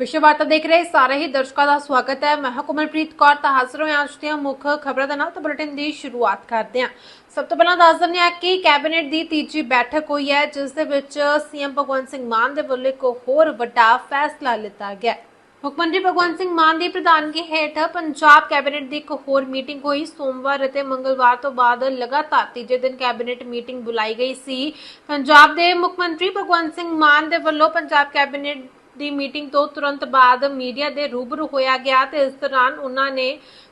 ਵਿਸ਼ਵ ਵਾਰਤਾ ਦੇਖ ਰਹੇ ਸਾਰੇ ਹੀ ਦਰਸ਼ਕਾਂ ਦਾ ਸਵਾਗਤ ਹੈ। ਮੈਂ ਹਾਂ ਕੋਮਲਪ੍ਰੀਤ ਕੌਰ, ਤਾਂ ਹਾਜ਼ਰ ਹਾਂ ਅੱਜ ਦੀਆਂ ਮੁੱਖ ਖਬਰਾਂ ਦੇ ਨਾਲ। ਤਾਂ ਬੁਲੇਟਿਨ ਦੀ ਸ਼ੁਰੂਆਤ ਕਰਦੇ ਹਾਂ। ਸਭ ਤੋਂ ਪਹਿਲਾਂ ਦੱਸ ਦਿੰਦੇ ਹਾਂ ਕਿ ਕੈਬਨਿਟ ਦੀ ਤੀਜੀ ਬੈਠਕ ਹੋਈ ਹੈ, ਜਿਸ ਦੇ ਵਿੱਚ ਸੀਐਮ ਭਗਵੰਤ ਸਿੰਘ ਮਾਨ ਦੇ ਵੱਲੋਂ ਇੱਕ ਹੋਰ ਵੱਡਾ ਫੈਸਲਾ ਲਿੱਤਾ ਗਿਆ ਮੁੱਖ ਮੰਤਰੀ ਭਗਵੰਤ ਸਿੰਘ ਮਾਨ ਦੀ ਪ੍ਰਧਾਨਗੀ ਹੇਠ ਪੰਜਾਬ ਕੈਬਨਿਟ ਦੀ ਇੱਕ ਹੋਰ ਮੀਟਿੰਗ ਹੋਈ। ਸੋਮਵਾਰ ਅਤੇ ਮੰਗਲਵਾਰ ਤੋਂ ਬਾਅਦ ਲਗਾਤਾਰ ਤੀਜੇ ਦਿਨ ਕੈਬਨਿਟ ਮੀਟਿੰਗ ਬੁਲਾਈ ਗਈ ਸੀ। ਪੰਜਾਬ ਦੇ ਮੁੱਖ ਮੰਤਰੀ ਭਗਵੰਤ ਸਿੰਘ ਮਾਨ ਦੇ ਵੱਲੋਂ ਪੰਜਾਬ ਕੈਬਨਿਟ ਦੀ ਮੀਟਿੰਗ ਤੋਂ ਤੁਰੰਤ ਬਾਅਦ ਮੀਡੀਆ ਦੇ ਰੂਬਰੂ ਹੋਇਆ ਗਿਆ ਤੇ ਇਸ ਦੌਰਾਨ ਉਹਨਾਂ ਨੇ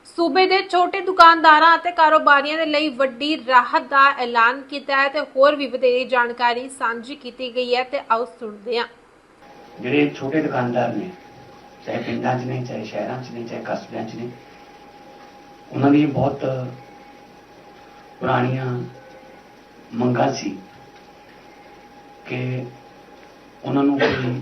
ਸੂਬੇ ਦੇ ਛੋਟੇ ਦੁਕਾਨਦਾਰਾਂ ਅਤੇ ਕਾਰੋਬਾਰੀਆਂ ਦੇ ਲਈ ਵੱਡੀ ਰਾਹਤ ਦਾ ਐਲਾਨ ਕੀਤਾ ਹੈ ਤੇ ਹੋਰ ਵੀ ਵਧੇਰੇ ਜਾਣਕਾਰੀ ਸਾਂਝੀ ਕੀਤੀ ਗਈ ਹੈ ਤੇ ਆਓ ਸੁਣਦੇ ਹਾਂ। ਜਿਹੜੇ ਛੋਟੇ ਦੁਕਾਨਦਾਰ ਨੇ, ਚਾਹੇ ਪਿੰਡਾਂ 'ਚ ਨੇ, ਚਾਹੇ ਸ਼ਹਿਰਾਂ 'ਚ ਨੇ, ਚਾਹੇ ਕਸਬਿਆਂ 'ਚ ਨੇ, ਉਹਨਾਂ ਦੀ ਬਹੁਤ ਪੁਰਾਣੀਆਂ ਮੰਗਾਂ ਸੀ ਕਿ ਉਹਨਾਂ ਨੂੰ ਕੋਈ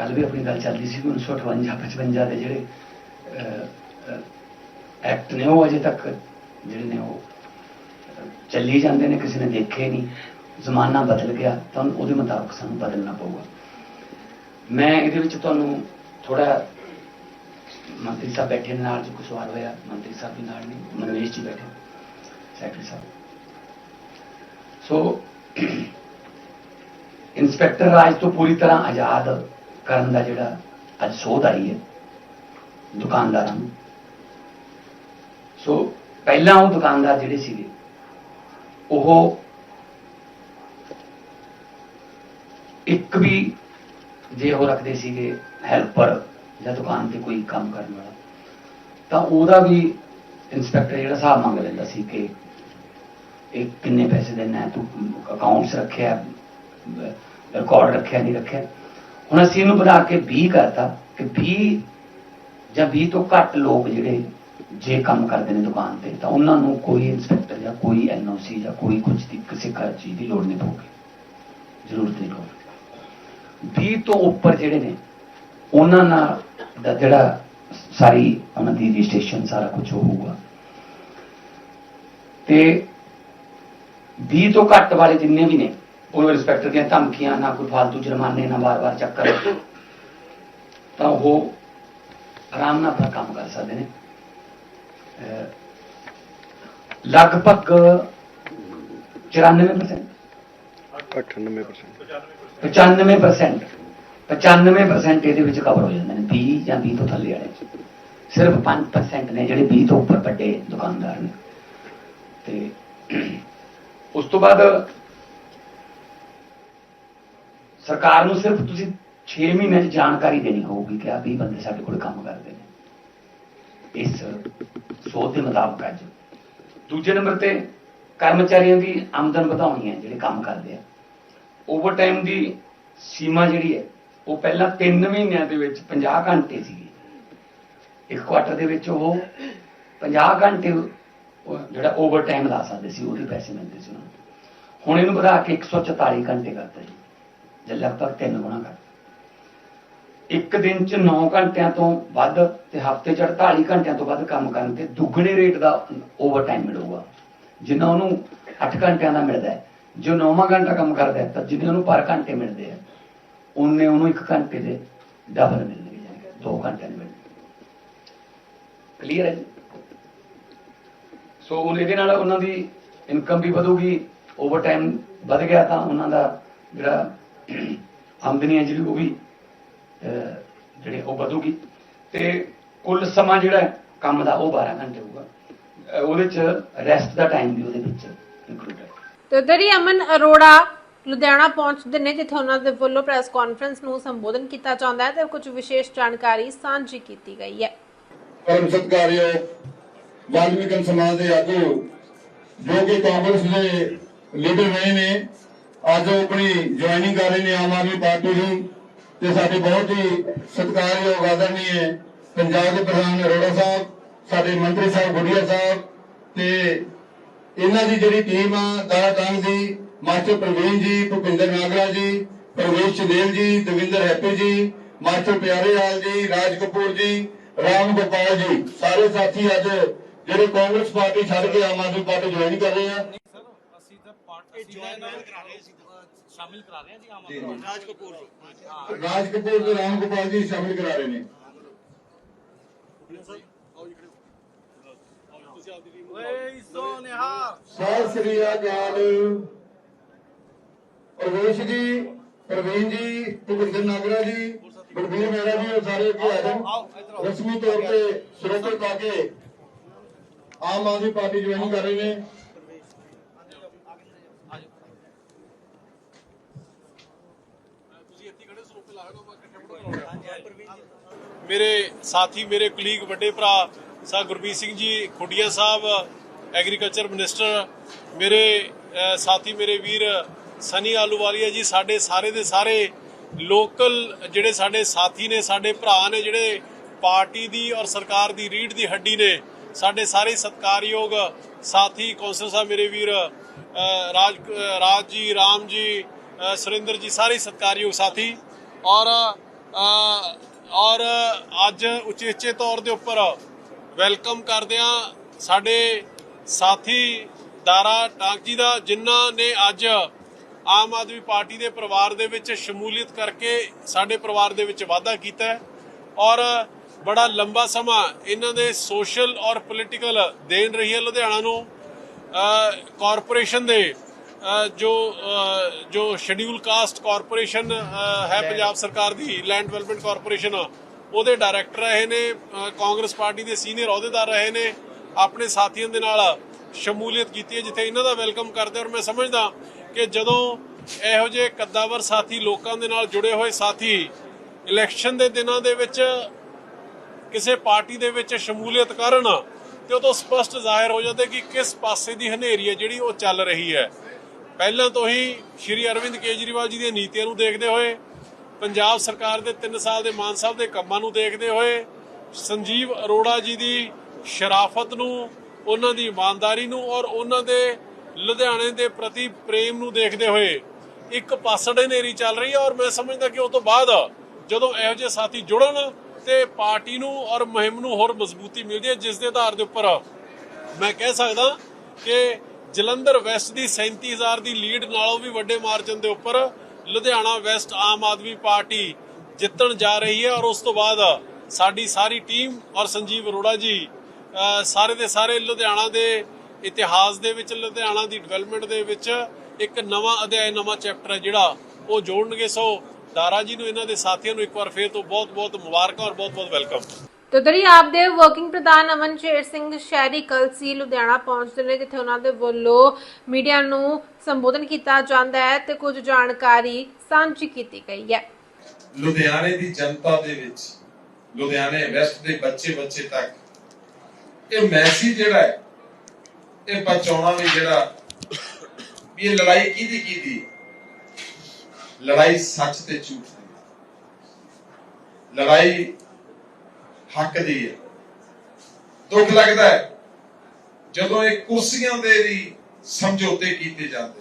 ਕੱਲ ਵੀ ਆਪਣੀ ਗੱਲ ਚੱਲਦੀ ਸੀ ਕਿ 1958 55 ਦੇ ਜਿਹੜੇ ਐਕਟ ਨੇ ਉਹ ਅਜੇ ਤੱਕ ਜਿਹੜੇ ਨੇ ਉਹ ਚੱਲੀ ਜਾਂਦੇ ਨੇ, ਕਿਸੇ ਨੇ ਦੇਖੇ ਨਹੀਂ, ਜ਼ਮਾਨਾ ਬਦਲ ਗਿਆ, ਤਾਂ ਉਹਦੇ ਮੁਤਾਬਕ ਸਾਨੂੰ ਬਦਲਣਾ ਪਊਗਾ। ਮੈਂ ਇਹਦੇ ਵਿੱਚ ਤੁਹਾਨੂੰ ਥੋੜਾ ਮੰਤਰੀ ਸਾਹਿਬ ਬੈਠੇ ਨੇ ਨਾਲ, ਜੋ ਕੁਝ ਸਵਾਲ ਹੋਇਆ, ਮੰਤਰੀ ਸਾਹਿਬ ਵੀ ਨਾਲ ਨਹੀਂ ਮਨਵੇਸ਼ ਜੀ ਬੈਠੇ ਸੈਕਟਰੀ ਸਾਹਿਬ। ਸੋ ਇੰਸਪੈਕਟਰ ਰਾਜ ਤੋਂ ਪੂਰੀ ਤਰ੍ਹਾਂ ਆਜ਼ਾਦ ਕਰਨ ਦਾ ਜਿਹੜਾ ਅੱਜ ਸੋਧ ਆਈ ਹੈ, ਦੁਕਾਨਦਾਰਾਂ ਨੂੰ। ਸੋ ਪਹਿਲਾਂ ਉਹ ਦੁਕਾਨਦਾਰ ਜਿਹੜੇ ਸੀਗੇ, ਉਹ ਇੱਕ ਵੀ ਜੇ ਉਹ ਰੱਖਦੇ ਸੀਗੇ ਹੈਲਪਰ ਜਾਂ ਦੁਕਾਨ ਤੇ ਕੋਈ ਕੰਮ ਕਰਨ ਵਾਲਾ, ਤਾਂ ਉਹਦਾ ਵੀ ਇਨਸਪੈਕਟਰ ਜਿਹੜਾ ਹਿਸਾਬ ਮੰਗ ਲੈਂਦਾ ਸੀ ਕਿ ਇਹ ਕਿੰਨੇ ਪੈਸੇ ਦੇਣਾ ਤੂੰ ਅਕਾਊਂਟਸ ਰੱਖਿਆ ਰਿਕਾਰਡ ਰੱਖਿਆ, ਨਹੀਂ ਰੱਖਿਆ। ਹੁਣ ਅਸੀਂ ਇਹਨੂੰ ਵਧਾ ਕੇ 20 ਕਰਤਾ ਕਿ 20 ਜਾਂ 20 ਤੋਂ ਘੱਟ ਲੋਕ ਜਿਹੜੇ ਜੇ ਕੰਮ ਕਰਦੇ ਨੇ ਦੁਕਾਨ ਤੇ, ਤਾਂ ਉਹਨਾਂ ਨੂੰ ਕੋਈ ਇਨਸਪੈਕਟਰ ਜਾਂ ਕੋਈ ਐਨਓਸੀ ਜਾਂ ਕੋਈ ਕੁਝ ਦੀ ਕਿਸੇ ਕਰ ਚੀਜ਼ ਦੀ ਲੋੜ ਨਹੀਂ ਪਊਗੀ। ਜ਼ਰੂਰਤ ਨਹੀਂ ਪਊਗੀ। 20 ਤੋਂ ਉੱਪਰ ਜਿਹੜੇ ਨੇ, ਉਹਨਾਂ ਨਾਲ ਦਾ ਜਿਹੜਾ ਸਾਰੀ ਉਹਨਾਂ ਦੀ ਰਜਿਸਟ੍ਰੇਸ਼ਨ ਸਾਰਾ ਕੁਝ ਹੋਊਗਾ। ਤੇ 20 ਤੋਂ ਘੱਟ ਵਾਲੇ ਜਿੰਨੇ ਵੀ ਨੇ ਉਹ ਰਿਸਪੈਕਟਰ ਦੀਆਂ ਧਮਕੀਆਂ ਨਾ ਕੋਈ ਫालतू ਜੁਰਮਾਨੇ ਨਾ ਵਾਰ-ਵਾਰ ਚੱਕਰ। ਤਾਂ ਉਹ ਆਰਾਮ ਨਾਲ ਆਪਣਾ ਕੰਮ ਕਰ ਸਕਦੇ ਨੇ। ਲਗਭਗ 94% 98% 95% 95% ਇਹਦੇ ਵਿੱਚ ਕਵਰ ਹੋ ਜਾਂਦੇ ਨੇ 20 ਜਾਂ 20 ਤੋਂ ਥੱਲੇ ਵਾਲੇ। ਸਿਰਫ 5% ਨੇ ਜਿਹੜੇ 20 ਤੋਂ ਉੱਪਰ ਵੱਡੇ ਦੁਕਾਨਦਾਰ ਨੇ। ਤੇ ਉਸ ਤੋਂ ਬਾਅਦ ਸਰਕਾਰ ਨੂੰ ਸਿਰਫ ਤੁਸੀਂ 6 ਮਹੀਨਿਆਂ 'ਚ ਜਾਣਕਾਰੀ ਦੇਣੀ ਹੋਊਗੀ ਕਿ ਆ 20 ਬੰਦੇ ਸਾਡੇ ਕੋਲ ਕੰਮ ਕਰਦੇ ਨੇ। ਇਸ ਸੋਧ ਦੇ ਮੁਤਾਬਕ ਅੱਜ ਦੂਜੇ ਨੰਬਰ ਤੇ ਕਰਮਚਾਰੀਆਂ ਦੀ ਆਮਦਨ ਵਧਾਉਣੀ ਹੈ, ਜਿਹੜੇ ਕੰਮ ਕਰਦੇ ਆ। ਓਵਰਟਾਈਮ ਦੀ ਸੀਮਾ ਜਿਹੜੀ ਹੈ, ਉਹ ਪਹਿਲਾਂ 3 ਮਹੀਨਿਆਂ ਦੇ ਵਿੱਚ 50 ਘੰਟੇ ਸੀਗੀ। ਇੱਕ ਕੁਆਟਰ ਦੇ ਵਿੱਚ ਉਹ 50 ਘੰਟੇ ਜਿਹੜਾ ਓਵਰਟਾਈਮ ਲਾ ਸਕਦੇ ਸੀ, ਉਹਦੇ ਪੈਸੇ ਮਿਲਦੇ ਸੀ ਉਹਨਾਂ ਨੂੰ। ਹੁਣ ਇਹਨੂੰ ਵਧਾ ਕੇ 144 ਘੰਟੇ ਕਰਤਾ ਜੀ। ਜੇ ਲਗਭਗ ਤਿੰਨ ਗੁਣਾ ਕਰ ਇੱਕ ਦਿਨ ਚ 9 ਘੰਟਿਆਂ ਤੋਂ ਵੱਧ ਤੇ ਹਫ਼ਤੇ ਚ 48 ਘੰਟਿਆਂ ਤੋਂ ਵੱਧ ਕੰਮ ਕਰਨ ਤੇ ਦੁੱਗਣੇ ਰੇਟ ਦਾ ਓਵਰਟਾਈਮ ਮਿਲੂਗਾ। ਜਿੰਨਾ ਉਹਨੂੰ 8 ਘੰਟਿਆਂ ਦਾ ਮਿਲਦਾ ਹੈ। ਜੋ 9ਵਾਂ ਘੰਟਾ ਕੰਮ ਕਰਦਾ ਹੈ, ਤਾਂ ਜਿੰਨੇ ਉਹਨੂੰ ਪਰ ਘੰਟੇ ਮਿਲਦੇ ਆ, ਉਹਨੇ ਉਹਨੂੰ 1 ਘੰਟੇ ਦੇ ਡਬਲ ਮਿਲਣਗੇ ਯਾਨੀ 2 ਘੰਟਿਆਂ ਦੇ ਮਿਲਣਗੇ ਕਲੀਅਰ ਹੈ ਜੀ? ਸੋ ਉਹ ਇਹਦੇ ਨਾਲ ਉਹਨਾਂ ਦੀ ਇਨਕਮ ਵੀ ਵਧੂਗੀ ਓਵਰਟਾਈਮ ਵਧ ਗਿਆ ਤਾਂ ਉਹਨਾਂ ਦਾ ਜਿਹੜਾ ਆਮਦਨੀ ਹੈ ਜਿਹੜੀ ਉਹ ਵੀ ਜਿਹੜੇ ਉਹ ਵਧੂਗੀ। ਤੇ ਕੁੱਲ ਸਮਾਂ ਜਿਹੜਾ ਕੰਮ ਦਾ ਉਹ 12 ਘੰਟੇ ਹੋਊਗਾ। ਉਹਦੇ ਚ ਰੈਸਟ ਦਾ ਟਾਈਮ ਵੀ ਉਹਦੇ ਵਿੱਚ ਇਨਕਲੂਡ ਹੈ। ਤੇ ਹੀ ਅਮਨ ਅਰੋੜਾ ਲੁਧਿਆਣਾ ਪਹੁੰਚਦੇ ਨੇ ਜਿੱਥੇ ਉਹਨਾਂ ਦੇ ਵੱਲੋਂ ਪ੍ਰੈਸ ਕਾਨਫਰੰਸ ਨੂੰ ਸੰਬੋਧਨ ਕੀਤਾ ਜਾਂਦਾ ਹੈ ਤੇ ਕੁਝ ਵਿਸ਼ੇਸ਼ ਜਾਣਕਾਰੀ ਸਾਂਝੀ ਕੀਤੀ ਗਈ ਹੈ। ਪਰਮ ਸਤਿਕਾਰਯੋਗ ਵਾਲਮੀਕਨ ਸਮਾਜ ਦੇ ਆਗੂ ਜੋ ਕਿ ਕਾਂਗਰਸ ਦੇ ਲੀਡਰ ਰਹੇ ਨੇ। ਅੱਜ ਉਹ ਆਪਣੀ ਜੁਆਇਨਿੰਗ ਕਰ ਰਹੇ ਨੇ ਆਮ ਆਦਮੀ ਪਾਰਟੀ ਨੂੰ ਤੇ ਸਾਡੇ ਬਹੁਤ ਹੀ ਸਤਿਕਾਰਯੋਗ, ਆਦਰਨੀਏ ਪੰਜਾਬ ਦੇ ਪ੍ਰਧਾਨ ਅਰੋੜਾ ਸਾਹਿਬ, ਸਾਡੇ ਮੰਤਰੀ ਸਾਹਿਬ ਗੁੜੀਆ ਸਾਹਿਬ ਤੇ ਇਹਨਾਂ ਦੀ ਜਿਹੜੀ ਟੀਮ ਆ ਦਾਰਾ ਦੀ ਮਾਸਟਰ ਪ੍ਰਵੀਨ ਜੀ, ਭੁਪਿੰਦਰ ਨਾਗਰਾ ਜੀ, ਪ੍ਰਵੇਸ਼ ਚੰਦੇਲ ਜੀ, ਦਵਿੰਦਰ ਹੈਪੀ ਜੀ, ਮਾਸਟਰ ਪਿਆਰੇ ਲਾਲ ਜੀ, ਰਾਜ ਕਪੂਰ ਜੀ, ਰਾਮ ਗੋਪਾਲ ਜੀ, ਸਾਰੇ ਸਾਥੀ ਅੱਜ ਜਿਹੜੇ ਕਾਂਗਰਸ ਪਾਰਟੀ ਛੱਡ ਕੇ ਆਮ ਆਦਮੀ ਪਾਰਟੀ ਜੁਆਇਨ ਕਰ ਰਹੇ ਆ। ਤਾਂ ਪਾਰਟੀ ਜੁਆਇਨ ਕਰਾ ਰਹੇ ਸੀ ਸ਼ਾਮਿਲ ਕਰਾ ਰਹੇ ਹਾਂ ਜੀ ਆਮ ਆਦਮੀ। ਰਾਜ ਕਪੂਰ ਰਾਜ ਕਪੂਰ ਤੇ ਰਾਮ ਗੋਪਾਲ ਜੀ ਸ਼ਾਮਿਲ ਕਰਾ ਰਹੇ ਨੇ। ਓਏ ਸੋਨਿਹਾ ਸਤਿ ਸ੍ਰੀ ਅਕਾਲ। ਪ੍ਰਵੇਸ਼ ਜੀ ਪ੍ਰਵੀਨ ਜੀ ਭੁਪਿੰਦਰ ਨਾਗਰਾ ਜੀ ਬਲਬੀਰ ਮੇਰਾ ਜੀ ਉਹ ਸਾਰੇ ਅੱਗੇ ਆ ਜਾਣ ਰਸਮੀ ਤੌਰ ਤੇ ਸਰੋਪੇ ਪਾ ਕੇ ਆਮ ਆਦਮੀ ਪਾਰਟੀ ਜੁਆਇਨ ਕਰ ਰਹੇ ਨੇ। ਮੇਰੇ ਸਾਥੀ, ਮੇਰੇ ਕਲੀਗ ਵੱਡੇ ਭਰਾ ਸਾ ਗੁਰਬੀਰ ਸਿੰਘ ਜੀ, ਖੁੱਡੀਆ ਸਾਹਿਬ ਐਗਰੀਕਲਚਰ ਮਿਨਿਸਟਰ ਮੇਰੇ ਸਾਥੀ, ਮੇਰੇ ਵੀਰ ਸਨੀ ਆਲੂਵਾਲੀਆ ਜੀ, ਸਾਡੇ ਸਾਰੇ ਦੇ ਸਾਰੇ ਲੋਕਲ ਜਿਹੜੇ ਸਾਡੇ ਸਾਥੀ ਨੇ, ਸਾਡੇ ਭਰਾ ਨੇ, ਜਿਹੜੇ ਪਾਰਟੀ ਦੀ ਔਰ ਸਰਕਾਰ ਦੀ ਰੀੜ ਦੀ ਹੱਡੀ ਨੇ, ਸਾਡੇ ਸਾਰੇ ਸਤਿਕਾਰਯੋਗ ਸਾਥੀ ਕੌਂਸਲ ਸਾਹਿਬ, ਮੇਰੇ ਵੀਰ ਰਾਜ ਰਾਜ ਜੀ, ਰਾਮ ਜੀ ਸੁਰਿੰਦਰ ਜੀ, ਸਾਰੇ ਸਤਿਕਾਰਯੋਗ ਸਾਥੀ ਔਰ ਔਰ ਅੱਜ ਉਚੇਚੇ ਤੌਰ ਦੇ ਉੱਪਰ ਵੈਲਕਮ ਕਰਦੇ ਆ ਸਾਡੇ ਸਾਥੀ ਦਾਰਾ ਟਾਕ ਜੀ ਦਾ, ਜਿਨ੍ਹਾਂ ਨੇ ਅੱਜ ਆਮ ਆਦਮੀ ਪਾਰਟੀ ਦੇ ਪਰਿਵਾਰ ਦੇ ਵਿੱਚ ਸ਼ਮੂਲੀਅਤ ਕਰਕੇ ਸਾਡੇ ਪਰਿਵਾਰ ਦੇ ਵਿੱਚ ਵਾਧਾ ਕੀਤਾ ਔਰ ਬੜਾ ਲੰਬਾ ਸਮਾਂ ਇਹਨਾਂ ਦੇ ਸੋਸ਼ਲ ਔਰ ਪੋਲੀਟੀਕਲ ਦੇਣ ਰਹੀ ਹੈ ਲੁਧਿਆਣਾ ਨੂੰ। ਕਾਰਪੋਰੇਸ਼ਨ ਦੇ ਜੋ ਜੋ ਸ਼ਡਿਊਲ ਕਾਸਟ ਕਾਰਪੋਰੇਸ਼ਨ ਹੈ ਪੰਜਾਬ ਸਰਕਾਰ ਦੀ ਲੈਂਡ ਡਿਵੈਲਪਮੈਂਟ ਕਾਰਪੋਰੇਸ਼ਨ ਉਹਦੇ ਡਾਇਰੈਕਟਰ ਰਹੇ ਨੇ ਕਾਂਗਰਸ ਪਾਰਟੀ ਦੇ ਸੀਨੀਅਰ ਅਹੁਦੇਦਾਰ ਰਹੇ ਨੇ ਆਪਣੇ ਸਾਥੀਆਂ ਦੇ ਨਾਲ ਸ਼ਮੂਲੀਅਤ ਕੀਤੀ ਹੈ ਜਿੱਥੇ ਇਹਨਾਂ ਦਾ ਵੈਲਕਮ ਕਰਦੇ ਔਰ ਮੈਂ ਸਮਝਦਾ ਕਿ ਜਦੋਂ ਇਹੋ ਜਿਹੇ ਕੱਦਾਵਰ ਸਾਥੀ ਲੋਕਾਂ ਦੇ ਨਾਲ ਜੁੜੇ ਹੋਏ ਸਾਥੀ ਇਲੈਕਸ਼ਨ ਦੇ ਦਿਨਾਂ ਦੇ ਵਿੱਚ ਕਿਸੇ ਪਾਰਟੀ ਦੇ ਵਿੱਚ ਸ਼ਮੂਲੀਅਤ ਕਰਨ ਤੇ ਤੋਂ ਸਪਸ਼ਟ ਜ਼ਾਹਿਰ ਹੋ ਜਾਂਦਾ ਕਿ ਕਿਸ ਪਾਸੇ ਦੀ ਹਨੇਰੀ ਹੈ ਜਿਹੜੀ ਉਹ ਚੱਲ ਰਹੀ ਹੈ। ਪਹਿਲਾਂ ਤੋਂ ਹੀ ਸ਼੍ਰੀ ਅਰਵਿੰਦ ਕੇਜਰੀਵਾਲ ਜੀ ਦੀਆਂ ਨੀਤੀਆਂ ਨੂੰ ਦੇਖਦੇ ਹੋਏ, ਪੰਜਾਬ ਸਰਕਾਰ ਦੇ 3 ਸਾਲ ਦੇ ਮਾਨ ਸਾਹਿਬ ਦੇ ਕੰਮਾਂ ਨੂੰ ਦੇਖਦੇ ਹੋਏ, ਸੰਜੀਵ ਅਰੋੜਾ ਜੀ ਦੀ ਸ਼ਰਾਫਤ ਨੂੰ, ਉਹਨਾਂ ਦੀ ਇਮਾਨਦਾਰੀ ਨੂੰ ਔਰ ਉਹਨਾਂ ਦੇ ਲੁਧਿਆਣੇ ਦੇ ਪ੍ਰਤੀ ਪ੍ਰੇਮ ਨੂੰ ਦੇਖਦੇ ਹੋਏ ਇੱਕ ਪਾਸੜੇ ਹਨੇਰੀ ਚੱਲ ਰਹੀ ਹੈ ਔਰ ਮੈਂ ਸਮਝਦਾ ਕਿ ਉਹ ਤੋਂ ਬਾਅਦ ਜਦੋਂ ਇਹੋ ਜਿਹੇ ਸਾਥੀ ਜੁੜਨ ਤੇ ਪਾਰਟੀ ਨੂੰ ਔਰ ਮੁਹਿੰਮ ਨੂੰ ਹੋਰ ਮਜ਼ਬੂਤੀ ਮਿਲਦੀ ਹੈ, ਜਿਸ ਦੇ ਆਧਾਰ ਦੇ ਉੱਪਰ ਮੈਂ ਕਹਿ ਸਕਦਾ ਕਿ ਜਲੰਧਰ ਵੈਸਟ ਦੀ 37000 ਦੀ ਲੀਡ ਨਾਲੋਂ ਵੀ ਵੱਡੇ ਮਾਰਜਨ ਦੇ ਉੱਪਰ ਲੁਧਿਆਣਾ ਵੈਸਟ ਆਮ ਆਦਮੀ ਪਾਰਟੀ ਜਿੱਤਣ ਜਾ ਰਹੀ ਹੈ ਔਰ ਉਸ ਤੋਂ ਬਾਅਦ ਸਾਡੀ ਸਾਰੀ ਟੀਮ ਔਰ ਸੰਜੀਵ ਅਰੋੜਾ ਜੀ ਸਾਰੇ ਦੇ ਸਾਰੇ ਲੁਧਿਆਣਾ ਦੇ ਇਤਿਹਾਸ ਦੇ ਵਿੱਚ, ਲੁਧਿਆਣਾ ਦੀ ਡਿਵੈਲਪਮੈਂਟ ਦੇ ਵਿੱਚ ਇੱਕ ਨਵਾਂ ਅਧਿਆਇ, ਨਵਾਂ ਚੈਪਟਰ ਹੈ ਜਿਹੜਾ ਉਹ ਜੋੜਨਗੇ। ਸੋ ਦਾਰਾ ਜੀ ਨੂੰ ਇਹਨਾਂ ਦੇ ਸਾਥੀਆਂ ਨੂੰ ਇੱਕ ਵਾਰ ਫੇਰ ਤੋਂ ਬਹੁਤ-ਬਹੁਤ ਮੁਬਾਰਕਾਂ ਔਰ ਬਹੁਤ-ਬਹੁਤ ਵੈਲਕਮ ਤਦਰੀ ਆਪ ਦੇ ਵਰਕਿੰਗ ਪ੍ਰਧਾਨ ਅਮਨ ਸ਼ੇਰ ਸਿੰਘ ਸ਼ਹਿਰੀ ਕਲਸੀ ਲੁਧਿਆਣਾ ਪਹੁੰਚਦੇ ਨੇ, ਜਿੱਥੇ ਉਹਨਾਂ ਦੇ ਵੱਲੋਂ ਮੀਡੀਆ ਨੂੰ ਸੰਬੋਧਨ ਕੀਤਾ ਜਾਂਦਾ ਹੈ ਤੇ ਕੁਝ ਜਾਣਕਾਰੀ ਸਾਂਝੀ ਕੀਤੀ ਗਈ ਹੈ। ਲੁਧਿਆਣੇ ਦੀ ਜਨਤਾ ਦੇ ਵਿੱਚ, ਲੁਧਿਆਣੇ ਵੈਸਟ ਦੇ ਬੱਚੇ ਬੱਚੇ ਤੱਕ, ਇਹ ਮੈਸੇਜ ਜਿਹੜਾ ਹੈ, ਇਹ ਪਹੁੰਚਾਉਣਾ ਵੀ ਜਿਹੜਾ ਵੀ ਇਹ ਲੜਾਈ ਕਿਹਦੀ ਕਿਹਦੀ ਲੜਾਈ ਸੱਚ ਤੇ ਝੂਠ ਦੀ ਲੜਾਈ ਹੱਕ ਦੀ ਹੈ ਦੁੱਖ ਲੱਗਦਾ ਹੈ ਜਦੋਂ ਇਹ ਕੁਰਸੀਆਂ ਦੇ ਵੀ ਸਮਝੌਤੇ ਕੀਤੇ ਜਾਂਦੇ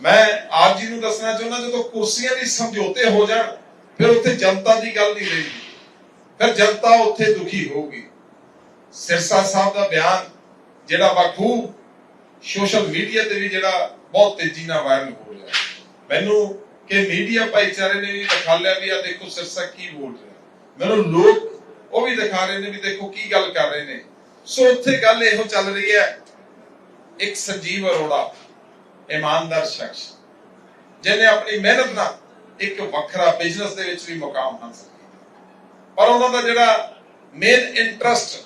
ਮੈਂ ਆਪ ਜੀ ਨੂੰ ਦੱਸਣਾ ਚਾਹੁੰਦਾ, ਜਦੋਂ ਕੁਰਸੀਆਂ ਦੀ ਸਮਝੌਤੇ ਹੋ ਜਾਣ, ਫਿਰ ਉੱਥੇ ਜਨਤਾ ਦੀ ਗੱਲ ਨਹੀਂ ਰਹੇਗੀ। ਫਿਰ ਜਨਤਾ ਉੱਥੇ ਦੁਖੀ ਹੋਊਗੀ। ਸਿਰਸਾ ਸਾਹਿਬ ਦਾ ਬਿਆਨ, ਜਿਹੜਾ ਬਖੂਬ ਸੋਸ਼ਲ ਮੀਡੀਆ ਤੇ ਵੀ ਜਿਹੜਾ ਬਹੁਤ ਤੇਜ਼ੀ ਨਾਲ ਵਾਇਰਲ ਹੋ ਰਿਹਾ। ਮੈਨੂੰ ਕਿ ਮੀਡੀਆ ਭਾਈਚਾਰੇ ਨੇ ਵੀ ਦਿਖਾ ਲਿਆ ਵੀ ਆ ਦੇਖੋ ਸਿਰਸਾ ਕੀ ਬੋਲ ਰਿਹਾ। ਮੈਨੂੰ ਲੋਕ ਉਹ ਵੀ ਦਿਖਾ ਰਹੇ ਨੇ ਵੀ ਦੇਖੋ ਕੀ ਗੱਲ ਕਰ ਰਹੇ ਨੇ। ਸੋ ਉੱਥੇ ਗੱਲ ਇਹੋ ਚੱਲ ਰਹੀ ਹੈ, ਇੱਕ ਸੰਜੀਵ ਅਰੋੜਾ, ਇਮਾਨਦਾਰ ਸ਼ਖਸ, ਜਿਹਨੇ ਆਪਣੀ ਮਿਹਨਤ ਨਾਲ ਇੱਕ ਵੱਖਰਾ ਬਿਜ਼ਨਸ ਦੇ ਵਿੱਚ ਵੀ ਮੁਕਾਮ ਹਾਸਲ ਕੀਤਾ। ਪਰ ਉਹਨਾਂ ਦਾ ਜਿਹੜਾ ਮੇਨ ਇੰਟਰਸਟ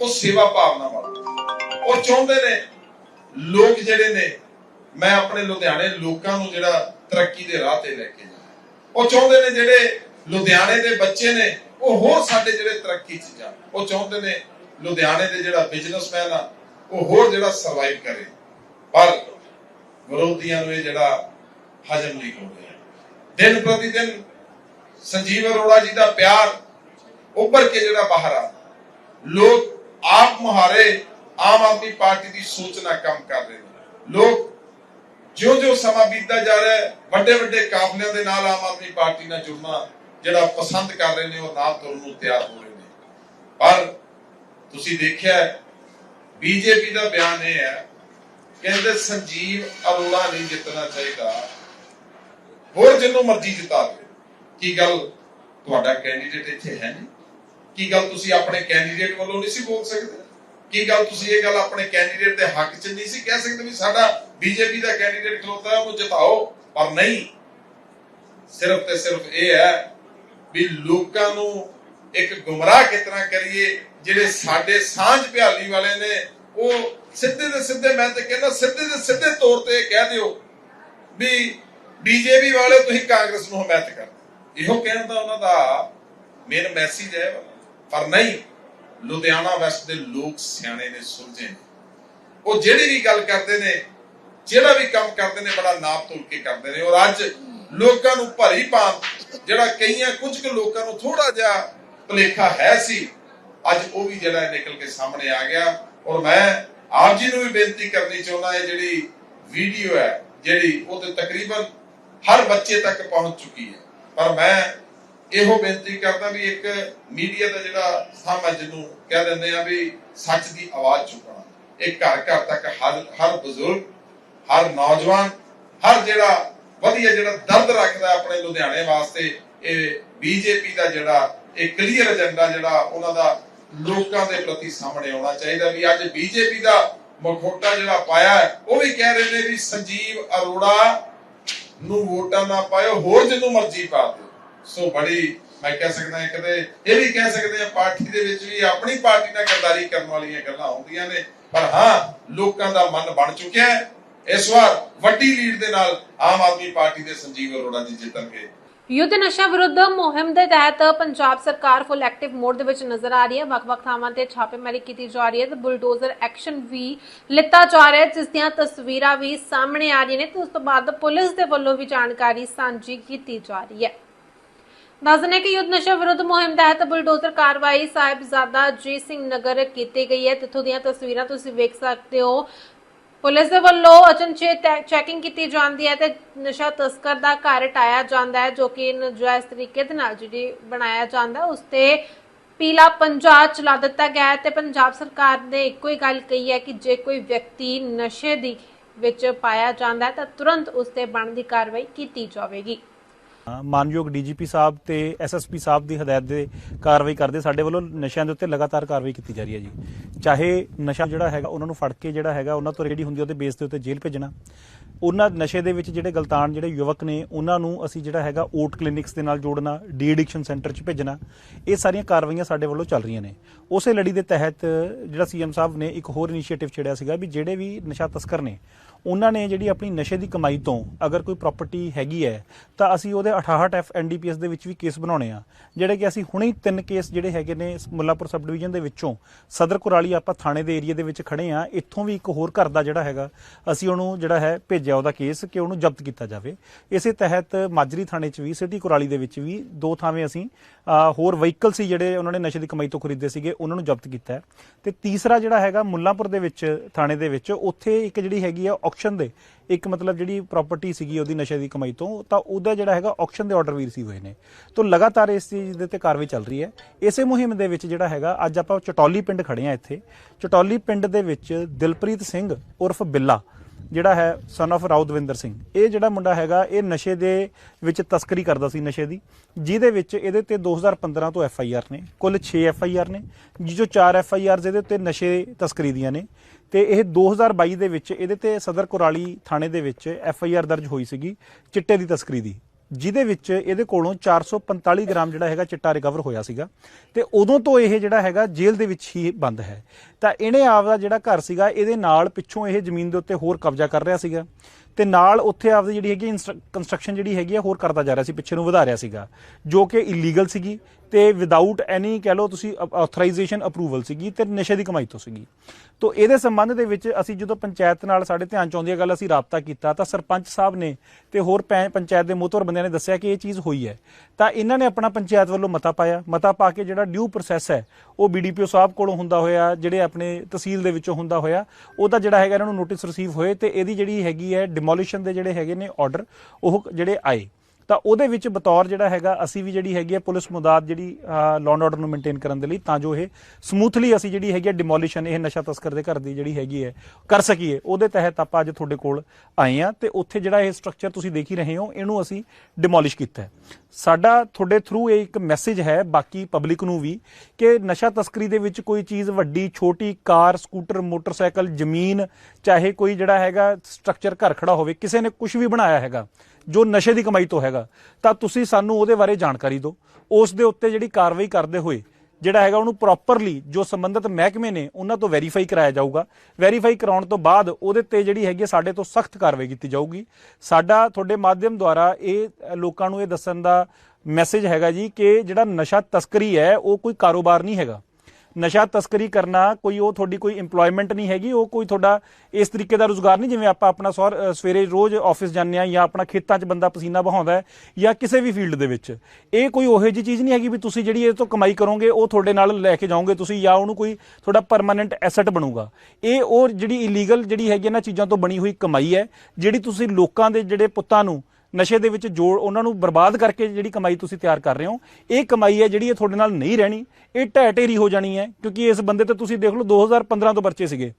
ਉਹ ਸੇਵਾ ਭਾਵਨਾ ਵਾਲਾ। ਉਹ ਚਾਹੁੰਦੇ ਨੇ ਲੋਕ ਜਿਹੜੇ ਨੇ, ਮੈਂ ਆਪਣੇ ਲੁਧਿਆਣੇ ਲੋਕਾਂ ਨੂੰ ਜਿਹੜਾ ਤਰੱਕੀ ਦੇ ਰਾਹ ਤੇ ਲੈ ਕੇ ਜਾਵਾਂ। ਉਹ ਚਾਹੁੰਦੇ ਨੇ ਜਿਹੜੇ ਲੁਧਿਆਣੇ ਦੇ ਬੱਚੇ ਨੇ, ਉਹ ਹੋਰ ਸਾਡੇ ਜਿਹੜੇ ਤਰੱਕੀ 'ਚ ਜਾਣ ਉਹ ਚਾਹੁੰਦੇ ਨੇ ਲੁਧਿਆਣੇ ਦੇ ਜਿਹੜਾ ਬਿਜ਼ਨਸਮੈਨ ਆ, ਉਹ ਹੋਰ ਜਿਹੜਾ ਸਰਵਾਈਵ ਕਰੇ। ਪਰ ਵਿਰੋਧੀਆਂ ਨੂੰ ਇਹ ਜਿਹੜਾ ਹਜਮ ਨਹੀਂ ਹੋ ਰਿਹਾ। ਦਿਨ ਪ੍ਰਤੀ ਦਿਨ ਸੰਜੀਵ ਅਰੋੜਾ ਜੀ ਦਾ ਪਿਆਰ ਉੱਭਰ ਕੇ ਜਿਹੜਾ ਬਾਹਰ ਆ, ਲੋਕ ਆਪ ਮੁਹਾਰੇ ਆਮ ਆਦਮੀ ਪਾਰਟੀ ਦੀ ਸੋਚ ਨਾਲ ਕੰਮ ਕਰ ਰਹੇ ਨੇ। ਲੋਕ ਜਿਉਂ-ਜਿਉਂ ਸਮਾਂ ਬੀਤਦਾ ਜਾ ਰਿਹਾ ਹੈ ਵੱਡੇ ਵੱਡੇ ਕਾਫਲਿਆਂ ਦੇ ਨਾਲ ਆਮ ਆਦਮੀ ਪਾਰਟੀ ਨਾਲ ਜੁੜਨਾ ਜਿਹੜਾ ਪਸੰਦ ਕਰ ਰਹੇ ਨੇ ਉਹ ਨਾਲ ਤੁਰਨ ਨੂੰ ਤਿਆਰ ਹੋ ਰਹੇ ਨੇ। ਪਰ ਤੁਸੀਂ ਦੇਖਿਆ ਬੀਜੇਪੀ ਦਾ ਬਿਆਨ ਇਹ ਹੈ, ਕਹਿੰਦੇ ਸੰਜੀਵ ਅਰੋੜਾ ਨਹੀਂ ਜਿੱਤਣਾ ਚਾਹੀਦਾ। ਹੋਰ ਜਿੰਨੂੰ ਮਰਜ਼ੀ ਜਿਤਾ ਦਿਓ ਕੀ ਗੱਲ ਤੁਹਾਡਾ ਕੈਂਡੀਡੇਟ ਇੱਥੇ ਹੈ ਨਹੀਂ? ਕੀ ਗੱਲ ਤੁਸੀਂ ਆਪਣੇ ਕੈਂਡੀਡੇਟ ਵੱਲੋਂ ਨਹੀਂ ਸੀ ਬੋਲ ਸਕਦੇ? ਕੀ ਗੱਲ ਤੁਸੀਂ ਇਹ ਗੱਲ ਆਪਣੇ ਕੈਂਡੀਡੇਟ ਦੇ ਹੱਕ 'ਚ ਨਹੀਂ ਸੀ ਕਹਿ ਸਕਦੇ ਵੀ ਸਾਡਾ ਬੀਜੇਪੀ ਦਾ ਕੈਂਡੀਡੇਟ ਖਲੋਤਾ ਹੈ, ਉਹਨੂੰ ਜਿਤਾਓ? ਪਰ ਨਹੀਂ। ਸਿਰਫ ਤੇ ਸਿਰਫ ਇਹ ਹੈ ਵੀ ਲੋਕਾਂ ਨੂੰ ਇੱਕ ਗੁੰਮਰਾਹ ਕਿਤਨਾ ਕਰੀਏ, ਜਿਹੜੇ ਸਾਡੇ ਸਾਂਝ ਭਿਆਲੀ ਵਾਲੇ ਨੇ, ਉਹ ਸਿੱਧੇ ਦੇ ਸਿੱਧੇ, ਮੈਂ ਤੇ ਕਹਿੰਦਾ ਸਿੱਧੇ ਦੇ ਸਿੱਧੇ ਤੌਰ ਤੇ ਕਹਿ ਦਿਓ ਵੀ ਬੀਜੇਪੀ ਵਾਲੇ ਤੁਸੀਂ ਕਾਂਗਰਸ ਨੂੰ ਹਮਾਇਤ ਕਰ ਇਹੋ ਕਹਿਣ ਦਾ ਉਹਨਾਂ ਦਾ ਮੇਨ ਮੈਸੇਜ ਹੈ। ਪਰ ਨਹੀਂ, ਲੁਧਿਆਣਾ ਵੈਸਟ ਦੇ ਲੋਕ ਸਿਆਣੇ ਨੇ, ਸੁਲਝੇ ਨੇ। ਉਹ ਜਿਹੜੀ ਵੀ ਗੱਲ ਕਰਦੇ ਨੇ, ਜਿਹੜਾ ਵੀ ਕੰਮ ਕਰਦੇ ਨੇ, ਬੜਾ ਨਾਪ ਤੋਲ ਕੇ ਕਰਦੇ ਨੇ। ਔਰ ਅੱਜ ਲੋਕਾਂ ਨੂੰ ਭਰੀ ਪਾਂ ਜਿਹੜਾ ਕਈਆਂ, ਕੁਝ ਕੁ ਲੋਕਾਂ ਨੂੰ ਥੋੜਾ ਜਿਹਾ ਭੁਲੇਖਾ ਹੈ ਸੀ, ਅੱਜ ਉਹ ਵੀ ਜਿਹੜਾ ਨਿਕਲ ਕੇ ਸਾਹਮਣੇ ਆ ਗਿਆ। ਔਰ ਮੈਂ ਆਪ ਜੀ ਨੂੰ ਵੀ ਬੇਨਤੀ ਕਰਨੀ ਚਾਹੁੰਦਾ ਹੈ ਜਿਹੜੀ ਵੀਡੀਓ ਹੈ, ਜਿਹੜੀ ਉਹ ਤੇ ਤਕਰੀਬਨ ਹਰ ਬੱਚੇ ਤੱਕ ਪਹੁੰਚ ਚੁੱਕੀ ਹੈ। ਪਰ ਮੈਂ ਇਹੋ ਬੇਨਤੀ ਕਰਦਾ ਵੀ ਇੱਕ ਮੀਡੀਆ ਦਾ ਜਿਹੜਾ ਸਾਮਾ ਜਿਹਨੂੰ ਕਹਿ ਦਿੰਦੇ ਆ ਵੀ ਸੱਚ ਦੀ ਆਵਾਜ਼ ਚੁੱਕਣਾ। ਇਹ ਘਰ ਘਰ ਤੱਕ ਹਰ ਹਰ ਬਜ਼ੁਰਗ, ਹਰ ਨੌਜਵਾਨ, ਹਰ ਜਿਹੜਾ ਵਧੀਆ ਜਿਹੜਾ ਦਰਦ ਰੱਖਦਾ ਆਪਣੇ ਲੁਧਿਆਣੇ ਵਾਸਤੇ, ਇਹ ਬੀਜੇਪੀ ਦਾ ਜਿਹੜਾ, ਇਹ ਕਲੀਅਰ ਏਜੰਡਾ ਜਿਹੜਾ ਉਹਨਾਂ ਦਾ ਲੋਕਾਂ ਦੇ ਪ੍ਰਤੀ ਸਾਹਮਣੇ ਆਉਣਾ ਚਾਹੀਦਾ ਵੀ ਅੱਜ ਬੀਜੇਪੀ ਦਾ ਮਖੋਟਾ ਜਿਹੜਾ ਪਾਇਆ ਉਹ ਵੀ ਕਹਿ ਰਹੇ ਨੇ ਵੀ ਸੰਜੀਵ ਅਰੋੜਾ ਨੂੰ ਵੋਟਾਂ ਨਾ ਪਾਇਓ, ਹੋਰ ਜਿਹਨੂੰ ਮਰਜ਼ੀ ਪਾ ਦਿਓ। ਸੋ ਬੜੀ, ਮੈਂ ਕਹਿ ਸਕਦਾ ਕਦੇ ਇਹ ਵੀ ਕਹਿ ਸਕਦੇ ਆ ਪਾਰਟੀ ਦੇ ਵਿੱਚ ਵੀ ਆਪਣੀ ਪਾਰਟੀ ਨਾਲ ਗੱਦਾਰੀ ਕਰਨ ਵਾਲੀਆਂ ਗੱਲਾਂ ਆਉਂਦੀਆਂ ਨੇ, ਪਰ ਹਾਂ, ਲੋਕਾਂ ਦਾ ਮਨ ਬਣ ਚੁੱਕਿਆ ਹੈ। ਇਸ ਵਾਰ ਵੱਡੀ ਲੀਡ ਦੇ ਨਾਲ ਆਮ ਆਦਮੀ ਪਾਰਟੀ ਦੇ ਸੰਜੀਵ ਅਰੋੜਾ ਜੀ ਜਿੱਤਣਗੇ। ਯੁੱਧ ਨਸ਼ਾ ਵਿਰੁੱਧ ਮੁਹਿੰਮ ਦੇ ਤਹਿਤ ਪੰਜਾਬ ਸਰਕਾਰ ਫੁੱਲ ਐਕਟਿਵ ਮੋਡ ਦੇ ਵਿੱਚ ਨਜ਼ਰ ਆ ਰਹੀ ਹੈ। ਵੱਖ-ਵੱਖ ਥਾਵਾਂ ਤੇ ਛਾਪੇਮਾਰੀ ਕੀਤੀ ਜਾ ਰਹੀ ਹੈ ਤੇ ਬੁਲਡੋਜ਼ਰ ਐਕਸ਼ਨ ਵੀ ਲਿੱਤਾ ਜਾ ਰਿਹਾ ਹੈ, ਜਿਸ ਦੀਆਂ ਤਸਵੀਰਾਂ ਵੀ ਸਾਹਮਣੇ ਆ ਰਹੀਆਂ ਨੇ ਤੇ ਉਸ ਤੋਂ ਬਾਅਦ ਪੁਲਿਸ ਦੇ ਵੱਲੋਂ ਵੀ ਜਾਣਕਾਰੀ ਸਾਂਝੀ ਕੀਤੀ ਜਾ ਰਹੀ ਹੈ। ਦੱਸਣੇ ਕਿ ਯੁੱਧ ਨਸ਼ਾ ਵਿਰੁੱਧ ਮੁਹਿੰਮ ਤਹਿਤ ਬੁਲਡੋਜ਼ਰ ਕਾਰਵਾਈ ਸਾਹਿਬਜ਼ਾਦਾ ਜੀ ਸਿੰਘ ਨਗਰ ਕੀਤੀ ਗਈ ਹੈ। ਤਿੱਥੋਂ ਦੀਆਂ ਤਸਵੀਰਾਂ ਤੁਸੀਂ ਵੇਖ ਸਕਦੇ ਹੋ। ਪੁਲਿਸ ਦੇ ਵੱਲੋਂ ਅਚਨਚੇਤ ਚੈਕਿੰਗ ਕੀਤੀ ਜਾਂਦੀ ਹੈ ਤੇ ਨਸ਼ਾ ਤਸਕਰ ਦਾ ਘਰ ਟਾਇਆ ਜਾਂਦਾ ਹੈ, ਜੋ ਕਿ ਨਜਾਇਜ਼ ਤਰੀਕੇ ਦੇ ਨਾਲ ਜਿਹੜੀ ਬਣਾਇਆ ਜਾਂਦਾ ਉਸ ਤੇ ਪੀਲਾ ਪੰਜਾ ਚਲਾ ਦਿੱਤਾ ਗਿਆ ਹੈ ਤੇ ਪੰਜਾਬ ਸਰਕਾਰ ਨੇ ਇੱਕੋ ਹੀ ਗੱਲ ਕਹੀ ਹੈ ਕਿ ਜੇ ਕੋਈ ਵਿਅਕਤੀ ਨਸ਼ੇ ਦੀ ਵਿੱਚ ਪਾਇਆ ਜਾਂਦਾ ਹੈ ਤਾਂ ਤੁਰੰਤ ਉਸ ਤੇ ਬਣਦੀ ਕਾਰਵਾਈ ਕੀਤੀ ਜਾਵੇਗੀ। ਮਾਨਯੋਗ ਡੀਜੀਪੀ ਸਾਹਿਬ ਤੇ ਐਸਐਸਪੀ ਸਾਹਿਬ ਦੀ ਹਦਾਇਤ ਦੇ ਕਾਰਵਾਈ ਕਰਦੇ, ਸਾਡੇ ਵੱਲੋਂ ਨਸ਼ਿਆਂ ਦੇ ਉੱਤੇ ਲਗਾਤਾਰ ਕਾਰਵਾਈ ਕੀਤੀ ਜਾ ਰਹੀ ਹੈ ਜੀ। ਚਾਹੇ ਨਸ਼ਾ ਜਿਹੜਾ ਹੈਗਾ, ਉਹਨਾਂ ਨੂੰ ਫੜ ਕੇ ਜਿਹੜਾ ਹੈਗਾ, ਉਹਨਾਂ ਤੋਂ ਰੇਡੀ ਹੁੰਦੀ ਉਹਦੇ ਬੇਸ ਦੇ ਉੱਤੇ ਜੇਲ੍ਹ ਭੇਜਣਾ। ਉਹਨਾਂ ਨਸ਼ੇ ਦੇ ਵਿੱਚ ਜਿਹੜੇ ਗਲਤਾਨ ਜਿਹੜੇ ਯੁਵਕ ਨੇ, ਉਹਨਾਂ ਨੂੰ ਅਸੀਂ ਜਿਹੜਾ ਹੈਗਾ, ਓਟ ਕਲੀਨਿਕਸ ਦੇ ਨਾਲ ਜੋੜਨਾ ਡੀ ਐਡਿਕਸ਼ਨ ਸੈਂਟਰ 'ਚ ਭੇਜਣਾ, ਇਹ ਸਾਰੀਆਂ ਕਾਰਵਾਈਆਂ ਸਾਡੇ ਵੱਲੋਂ ਚੱਲ ਰਹੀਆਂ ਨੇ। ਉਸੇ ਲੜੀ ਦੇ ਤਹਿਤ ਜਿਹੜਾ ਸੀਐਮ ਸਾਹਿਬ ਨੇ ਇੱਕ ਹੋਰ ਇਨੀਸ਼ੀਏਟਿਵ ਛੇੜਿਆ ਸੀਗਾ ਵੀ ਜਿਹੜੇ ਵੀ ਨਸ਼ਾ ਤਸਕਰ ਨੇ ਉਹਨਾਂ ਨੇ ਜਿਹੜੀ ਆਪਣੀ ਨਸ਼ੇ ਦੀ ਕਮਾਈ ਤੋਂ ਅਗਰ ਕੋਈ ਪ੍ਰਾਪਰਟੀ ਹੈਗੀ ਹੈ, ਤਾਂ ਅਸੀਂ ਉਹਦੇ 68 ਐਫ ਐਨਡੀਪੀਐਸ ਦੇ ਵਿੱਚ ਵੀ ਕੇਸ ਬਣਾਉਣੇ ਆ, ਜਿਹੜੇ ਕਿ ਅਸੀਂ ਹੁਣੇ ਹੀ ਤਿੰਨ ਕੇਸ ਜਿਹੜੇ ਹੈਗੇ ਨੇ ਮੁੱਲਾਪੁਰ ਸਬ ਡਿਵੀਜ਼ਨ ਦੇ ਵਿੱਚੋਂ, ਸਦਰ ਕੁਰਾਲੀ ਆਪਾਂ ਥਾਣੇ ਦੇ ਏਰੀਆ ਦੇ ਵਿੱਚ ਖੜੇ ਆ, ਇੱਥੋਂ ਵੀ ਇੱਕ ਹੋਰ ਘਰ ਦਾ ਜਿਹੜਾ ਹੈਗਾ, ਅਸੀਂ ਉਹਨੂੰ ਜਿਹੜਾ ਹੈ ਭੇਜਿਆ ਉਹਦਾ ਕੇਸ ਕਿ ਉਹਨੂੰ ਜ਼ਬਤ ਕੀਤਾ ਜਾਵੇ ਇਸੇ ਤਹਿਤ ਮਾਜਰੀ ਥਾਣੇ 'ਚ ਵੀ, ਸਿਟੀ ਕੁਰਾਲੀ ਦੇ ਵਿੱਚ ਵੀ ਦੋ ਥਾਵੇਂ ਅਸੀਂ ਹੋਰ ਵਹੀਕਲ ਸੀ ਜਿਹੜੇ ਉਹਨਾਂ ਨੇ ਨਸ਼ੇ ਦੀ ਕਮਾਈ ਤੋਂ ਖਰੀਦੇ ਸੀਗੇ, ਉਹਨਾਂ ਨੂੰ ਜ਼ਬਤ ਕੀਤਾ ਹੈ। ਤੇ ਤੀਸਰਾ ਜਿਹੜਾ ਹੈਗਾ ਮੁੱਲਾਂਪੁਰ ਦੇ ਵਿੱਚ, ਥਾਣੇ ਦੇ ਵਿੱਚ, ਉੱਥੇ ਇੱਕ ਜਿਹੜੀ ਹੈਗੀ ਆ ਆਕਸ਼ਨ ਦੇ, ਇੱਕ ਮਤਲਬ ਜਿਹੜੀ ਪ੍ਰਾਪਰਟੀ ਸੀਗੀ ਉਹਦੀ ਨਸ਼ੇ ਦੀ ਕਮਾਈ ਤੋਂ, ਤਾਂ ਉਹਦਾ ਜਿਹੜਾ ਹੈਗਾ ਆਕਸ਼ਨ ਦੇ ਆਰਡਰ ਵੀ ਰਿਸੀਵ ਹੋਏ ਨੇ। ਤੋਂ ਲਗਾਤਾਰ ਇਸ ਚੀਜ਼ ਦੇ ਉੱਤੇ ਕਾਰਵਾਈ ਚੱਲ ਰਹੀ ਹੈ। ਇਸੇ ਮੁਹਿੰਮ ਦੇ ਵਿੱਚ ਜਿਹੜਾ ਹੈਗਾ, ਅੱਜ ਆਪਾਂ ਚਟੌਲੀ ਪਿੰਡ ਖੜੇ ਆ ਇੱਥੇ। ਚਟੌਲੀ ਪਿੰਡ ਦੇ ਵਿੱਚ ਦਿਲਪ੍ਰੀਤ ਸਿੰਘ ਉਰਫ ਬਿੱਲਾ, ਜਿਹੜਾ ਹੈ ਸਨ of ਰਾਉਦਵਿੰਦਰ ਸਿੰਘ। ਇਹ ਜਿਹੜਾ ਮੁੰਡਾ ਹੈਗਾ, ਇਹ ਨਸ਼ੇ ਦੇ ਵਿੱਚ ਤਸਕਰੀ ਕਰਦਾ ਸੀ ਨਸ਼ੇ ਦੀ, ਜਿਹਦੇ ਵਿੱਚ ਇਹਦੇ ਤੇ 2015 ਤੋਂ ਐਫ ਆਈ ਆਰ ਨੇ, ਕੁੱਲ 6 ਐਫ ਆਈ ਆਰ ਨੇ ਜਿਸ 4 ਐਫ ਆਈ ਆਰ ਇਹਦੇ ਉੱਤੇ ਨਸ਼ੇ ਤਸਕਰੀ ਦੀਆਂ ਨੇ। ਤੇ ਇਹ 2022 ਦੇ ਵਿੱਚ ਇਹਦੇ ਤੇ ਸਦਰ ਕੁਰਾਲੀ ਥਾਣੇ ਦੇ ਵਿੱਚ ਐਫ ਆਈ ਆਰ ਦਰਜ ਹੋਈ ਸੀਗੀ ਚਿੱਟੇ ਦੀ ਤਸਕਰੀ ਦੀ, ਜਿਹਦੇ ਵਿੱਚ ਇਹਦੇ ਕੋਲੋਂ 445 ਗ੍ਰਾਮ ਜਿਹੜਾ ਹੈਗਾ ਚਿੱਟਾ ਰਿਕਵਰ ਹੋਇਆ ਸੀਗਾ ਤੇ ਉਦੋਂ ਤੋਂ ਇਹ ਜਿਹੜਾ ਹੈਗਾ ਜੇਲ੍ਹ ਦੇ ਵਿੱਚ ਹੀ ਬੰਦ ਹੈ। ਤਾਂ ਇਹਨੇ ਆਪਦਾ ਜਿਹੜਾ ਘਰ ਸੀਗਾ, ਇਹਦੇ ਨਾਲ ਪਿੱਛੋਂ ਇਹ ਜ਼ਮੀਨ ਦੇ ਉੱਤੇ ਹੋਰ ਕਬਜ਼ਾ ਕਰ ਰਿਹਾ ਸੀਗਾ ਤੇ ਨਾਲ ਉੱਥੇ ਆਪਦੀ ਜਿਹੜੀ ਹੈਗੀ ਕੰਸਟਰਕਸ਼ਨ ਜਿਹੜੀ ਹੈਗੀ ਆ, ਹੋਰ ਕਰਦਾ ਜਾ ਰਿਹਾ ਸੀ, ਪਿੱਛੇ ਨੂੰ ਵਧਾ ਰਿਹਾ ਸੀਗਾ, ਜੋ ਕਿ ਇਲੀਗਲ ਸੀਗੀ। ਤੇ ਵਿਦਆਊਟ ਐਨੀ ਕਹਿ ਲਓ ਤੁਸੀਂ ਆਥੋਰਾਈਜੇਸ਼ਨ ਅਪਰੂਵਲ ਸੀਗੀ ਤੇ ਨਸ਼ੇ ਦੀ ਕਮਾਈ ਤੋਂ ਸੀਗੀ। ਤੋਂ ਇਹਦੇ ਸੰਬੰਧ ਦੇ ਵਿੱਚ ਅਸੀਂ ਜਦੋਂ ਪੰਚਾਇਤ ਨਾਲ ਸਾਡੇ ਧਿਆਨ ਚ ਆਉਂਦੀ ਹੈ ਗੱਲ, ਅਸੀਂ ਰਾਬਤਾ ਕੀਤਾ ਤਾਂ ਸਰਪੰਚ ਸਾਹਿਬ ਨੇ ਤੇ ਹੋਰ ਪੈ- ਪੰਚਾਇਤ ਦੇ ਮੋਹਤਵਰ ਬੰਦਿਆਂ ਨੇ ਦੱਸਿਆ ਕਿ ਇਹ ਚੀਜ਼ ਹੋਈ ਹੈ। ਤਾਂ ਇਹਨਾਂ ਨੇ ਆਪਣਾ ਪੰਚਾਇਤ ਵੱਲੋਂ ਮਤਾ ਪਾਇਆ। ਮਤਾ ਪਾ ਕੇ ਜਿਹੜਾ ਡਿਊ ਪ੍ਰੋਸੈਸ ਹੈ, ਉਹ ਬੀਡੀਪੀਓ ਸਾਹਿਬ ਕੋਲੋਂ ਹੁੰਦਾ ਹੋਇਆ, ਜਿਹੜੇ ਆਪਣੇ ਤਹਿਸੀਲ ਦੇ ਵਿੱਚੋਂ ਹੁੰਦਾ ਹੋਇਆ, ਉਹਦਾ ਜਿਹੜਾ ਹੈਗਾ ਇਹਨਾਂ ਨੂੰ ਨੋਟਿਸ ਰਿਸੀਵ ਹੋਏ ਤੇ ਇਹਦੀ ਜਿਹੜੀ ਹੈਗੀ ਹੈ ਡਿਮੋਲੀਸ਼ਨ ਦੇ ਜਿਹੜੇ ਹੈਗੇ ਨੇ ਆਰਡਰ ਉਹ ਜਿਹੜੇ ਆਏ। ਤਾਂ ਉਹਦੇ ਵਿੱਚ ਬਤੌਰ ਜਿਹੜਾ ਹੈਗਾ, ਅਸੀਂ ਵੀ ਜਿਹੜੀ ਹੈਗੀ ਹੈ ਪੁਲਿਸ ਮੁਦਾਦ ਜਿਹੜੀ ਲਾਅ ਐਂਡ ਆਰਡਰ ਨੂੰ ਮੇਨਟੇਨ ਕਰਨ ਦੇ ਲਈ, ਤਾਂ ਜੋ ਇਹ ਸਮੂਥਲੀ ਅਸੀਂ ਜਿਹੜੀ ਹੈਗੀ ਹੈ ਡਿਮੋਲੀਸ਼ਨ ਇਹ ਨਸ਼ਾ ਤਸਕਰ ਦੇ ਘਰ ਦੀ ਜਿਹੜੀ ਹੈਗੀ ਹੈ, ਕਰ ਸਕੀਏ। ਉਹਦੇ ਤਹਿਤ ਆਪਾਂ ਅੱਜ ਤੁਹਾਡੇ ਕੋਲ ਆਏ ਆ ਤੇ ਉੱਥੇ ਜਿਹੜਾ ਇਹ ਸਟਰਕਚਰ ਤੁਸੀਂ ਦੇਖ ਹੀ ਰਹੇ ਹੋ, ਇਹਨੂੰ ਅਸੀਂ ਡਿਮੋਲਿਸ਼ ਕੀਤਾ ਹੈ। ਸਾਡਾ ਤੁਹਾਡੇ ਥਰੂ ਇਹ ਇੱਕ ਮੈਸੇਜ ਹੈ, ਬਾਕੀ ਪਬਲਿਕ ਨੂੰ ਵੀ, ਕਿ ਨਸ਼ਾ ਤਸਕਰੀ ਦੇ ਵਿੱਚ ਕੋਈ ਚੀਜ਼ ਵੱਡੀ, ਛੋਟੀ, ਕਾਰ, ਸਕੂਟਰ, ਮੋਟਰਸਾਈਕਲ, ਜ਼ਮੀਨ, ਚਾਹੇ ਕੋਈ ਜਿਹੜਾ ਹੈਗਾ ਸਟਰਕਚਰ ਘਰ ਖੜਾ ਹੋਵੇ, ਕਿਸੇ ਨੇ ਕੁਝ ਵੀ ਬਣਾਇਆ ਹੈਗਾ ਜੋ ਨਸ਼ੇ ਦੀ ਕਮਾਈ ਤੋਂ ਹੈਗਾ, ਤਾਂ ਤੁਸੀਂ ਸਾਨੂੰ ਉਹਦੇ ਬਾਰੇ ਜਾਣਕਾਰੀ ਦਿਓ। ਉਸ ਦੇ ਉੱਤੇ ਜਿਹੜੀ ਕਾਰਵਾਈ ਕਰਦੇ ਹੋਏ, ਜਿਹੜਾ ਹੈਗਾ ਉਹਨੂੰ ਪ੍ਰੋਪਰਲੀ ਜੋ ਸੰਬੰਧਿਤ ਮਹਿਕਮੇ ਨੇ, ਉਹਨਾਂ ਤੋਂ ਵੈਰੀਫਾਈ ਕਰਾਇਆ ਜਾਊਗਾ। ਵੈਰੀਫਾਈ ਕਰਾਉਣ ਤੋਂ ਬਾਅਦ ਉਹਦੇ ਤੇ ਜਿਹੜੀ ਹੈਗੀ ਹੈ ਸਾਡੇ ਤੋਂ ਸਖਤ ਕਾਰਵਾਈ ਕੀਤੀ ਜਾਊਗੀ। ਸਾਡਾ ਤੁਹਾਡੇ ਮਾਧਿਅਮ ਦੁਆਰਾ ਇਹ ਲੋਕਾਂ ਨੂੰ ਇਹ ਦੱਸਣ ਦਾ ਮੈਸੇਜ ਹੈਗਾ ਜੀ ਕਿ ਜਿਹੜਾ ਨਸ਼ਾ ਤਸਕਰੀ ਹੈ, ਉਹ ਕੋਈ ਕਾਰੋਬਾਰ ਨਹੀਂ ਹੈਗਾ। ਨਸ਼ਾ ਤਸਕਰੀ ਕਰਨਾ, ਕੋਈ ਉਹ ਤੁਹਾਡੀ ਕੋਈ EMPLOYMENT ਨਹੀਂ ਹੈਗੀ, ਉਹ ਕੋਈ ਤੁਹਾਡਾ ਇਸ ਤਰੀਕੇ ਦਾ ਰੋਜ਼ਗਾਰ ਨਹੀਂ, ਜਿਵੇਂ ਆਪਾਂ ਆਪਣਾ ਸੌਰ- ਸਵੇਰੇ ਰੋਜ਼ ਆਫਿਸ ਜਾਂਦੇ ਆ ਜਾਂ ਆਪਣਾ ਖੇਤਾਂ 'ਚ ਬੰਦਾ ਪਸੀਨਾ ਬਹਾਉਂਦਾ ਜਾਂ ਕਿਸੇ ਵੀ ਫੀਲਡ ਦੇ ਵਿੱਚ। ਇਹ ਕੋਈ ਉਹੋ ਜਿਹੀ ਚੀਜ਼ ਨਹੀਂ ਹੈਗੀ ਵੀ ਤੁਸੀਂ ਜਿਹੜੀ ਇਹ ਤੋਂ ਕਮਾਈ ਕਰੋਗੇ, ਉਹ ਤੁਹਾਡੇ ਨਾਲ ਲੈ ਕੇ ਜਾਓਗੇ ਤੁਸੀਂ ਜਾਂ ਉਹਨੂੰ ਕੋਈ ਤੁਹਾਡਾ ਪਰਮਾਨੈਂਟ ਐਸੈਟ ਬਣੂਗਾ। ਇਹ ਉਹ ਜਿਹੜੀ ਇਲੀਗਲ ਜਿਹੜੀ ਹੈਗੀ ਇਹਨਾਂ ਚੀਜ਼ਾਂ ਤੋਂ ਬਣੀ ਹੋਈ ਕਮਾਈ ਹੈ, ਜਿਹੜੀ ਤੁਸੀਂ ਲੋਕਾਂ ਦੇ ਜਿਹੜੇ ਪੁੱਤਾਂ ਨੂੰ ਨਸ਼ੇ ਦੇ ਵਿੱਚ ਜੋੜ ਉਹਨਾਂ ਨੂੰ ਬਰਬਾਦ ਕਰਕੇ ਜਿਹੜੀ ਕਮਾਈ ਤੁਸੀਂ ਤਿਆਰ ਕਰ ਰਹੇ ਹੋ, ਇਹ ਕਮਾਈ ਹੈ ਜਿਹੜੀ ਇਹ ਤੁਹਾਡੇ ਨਾਲ ਨਹੀਂ ਰਹਿਣੀ, ਇਹ ਢਹਿ ਢੇਰੀ ਹੋ ਜਾਣੀ ਹੈ, ਕਿਉਂਕਿ ਇਸ ਬੰਦੇ ਤੇ ਤੁਸੀਂ ਦੇਖ ਲਓ 2015 ਤੋਂ ਪਰਚੇ ਸੀਗੇ।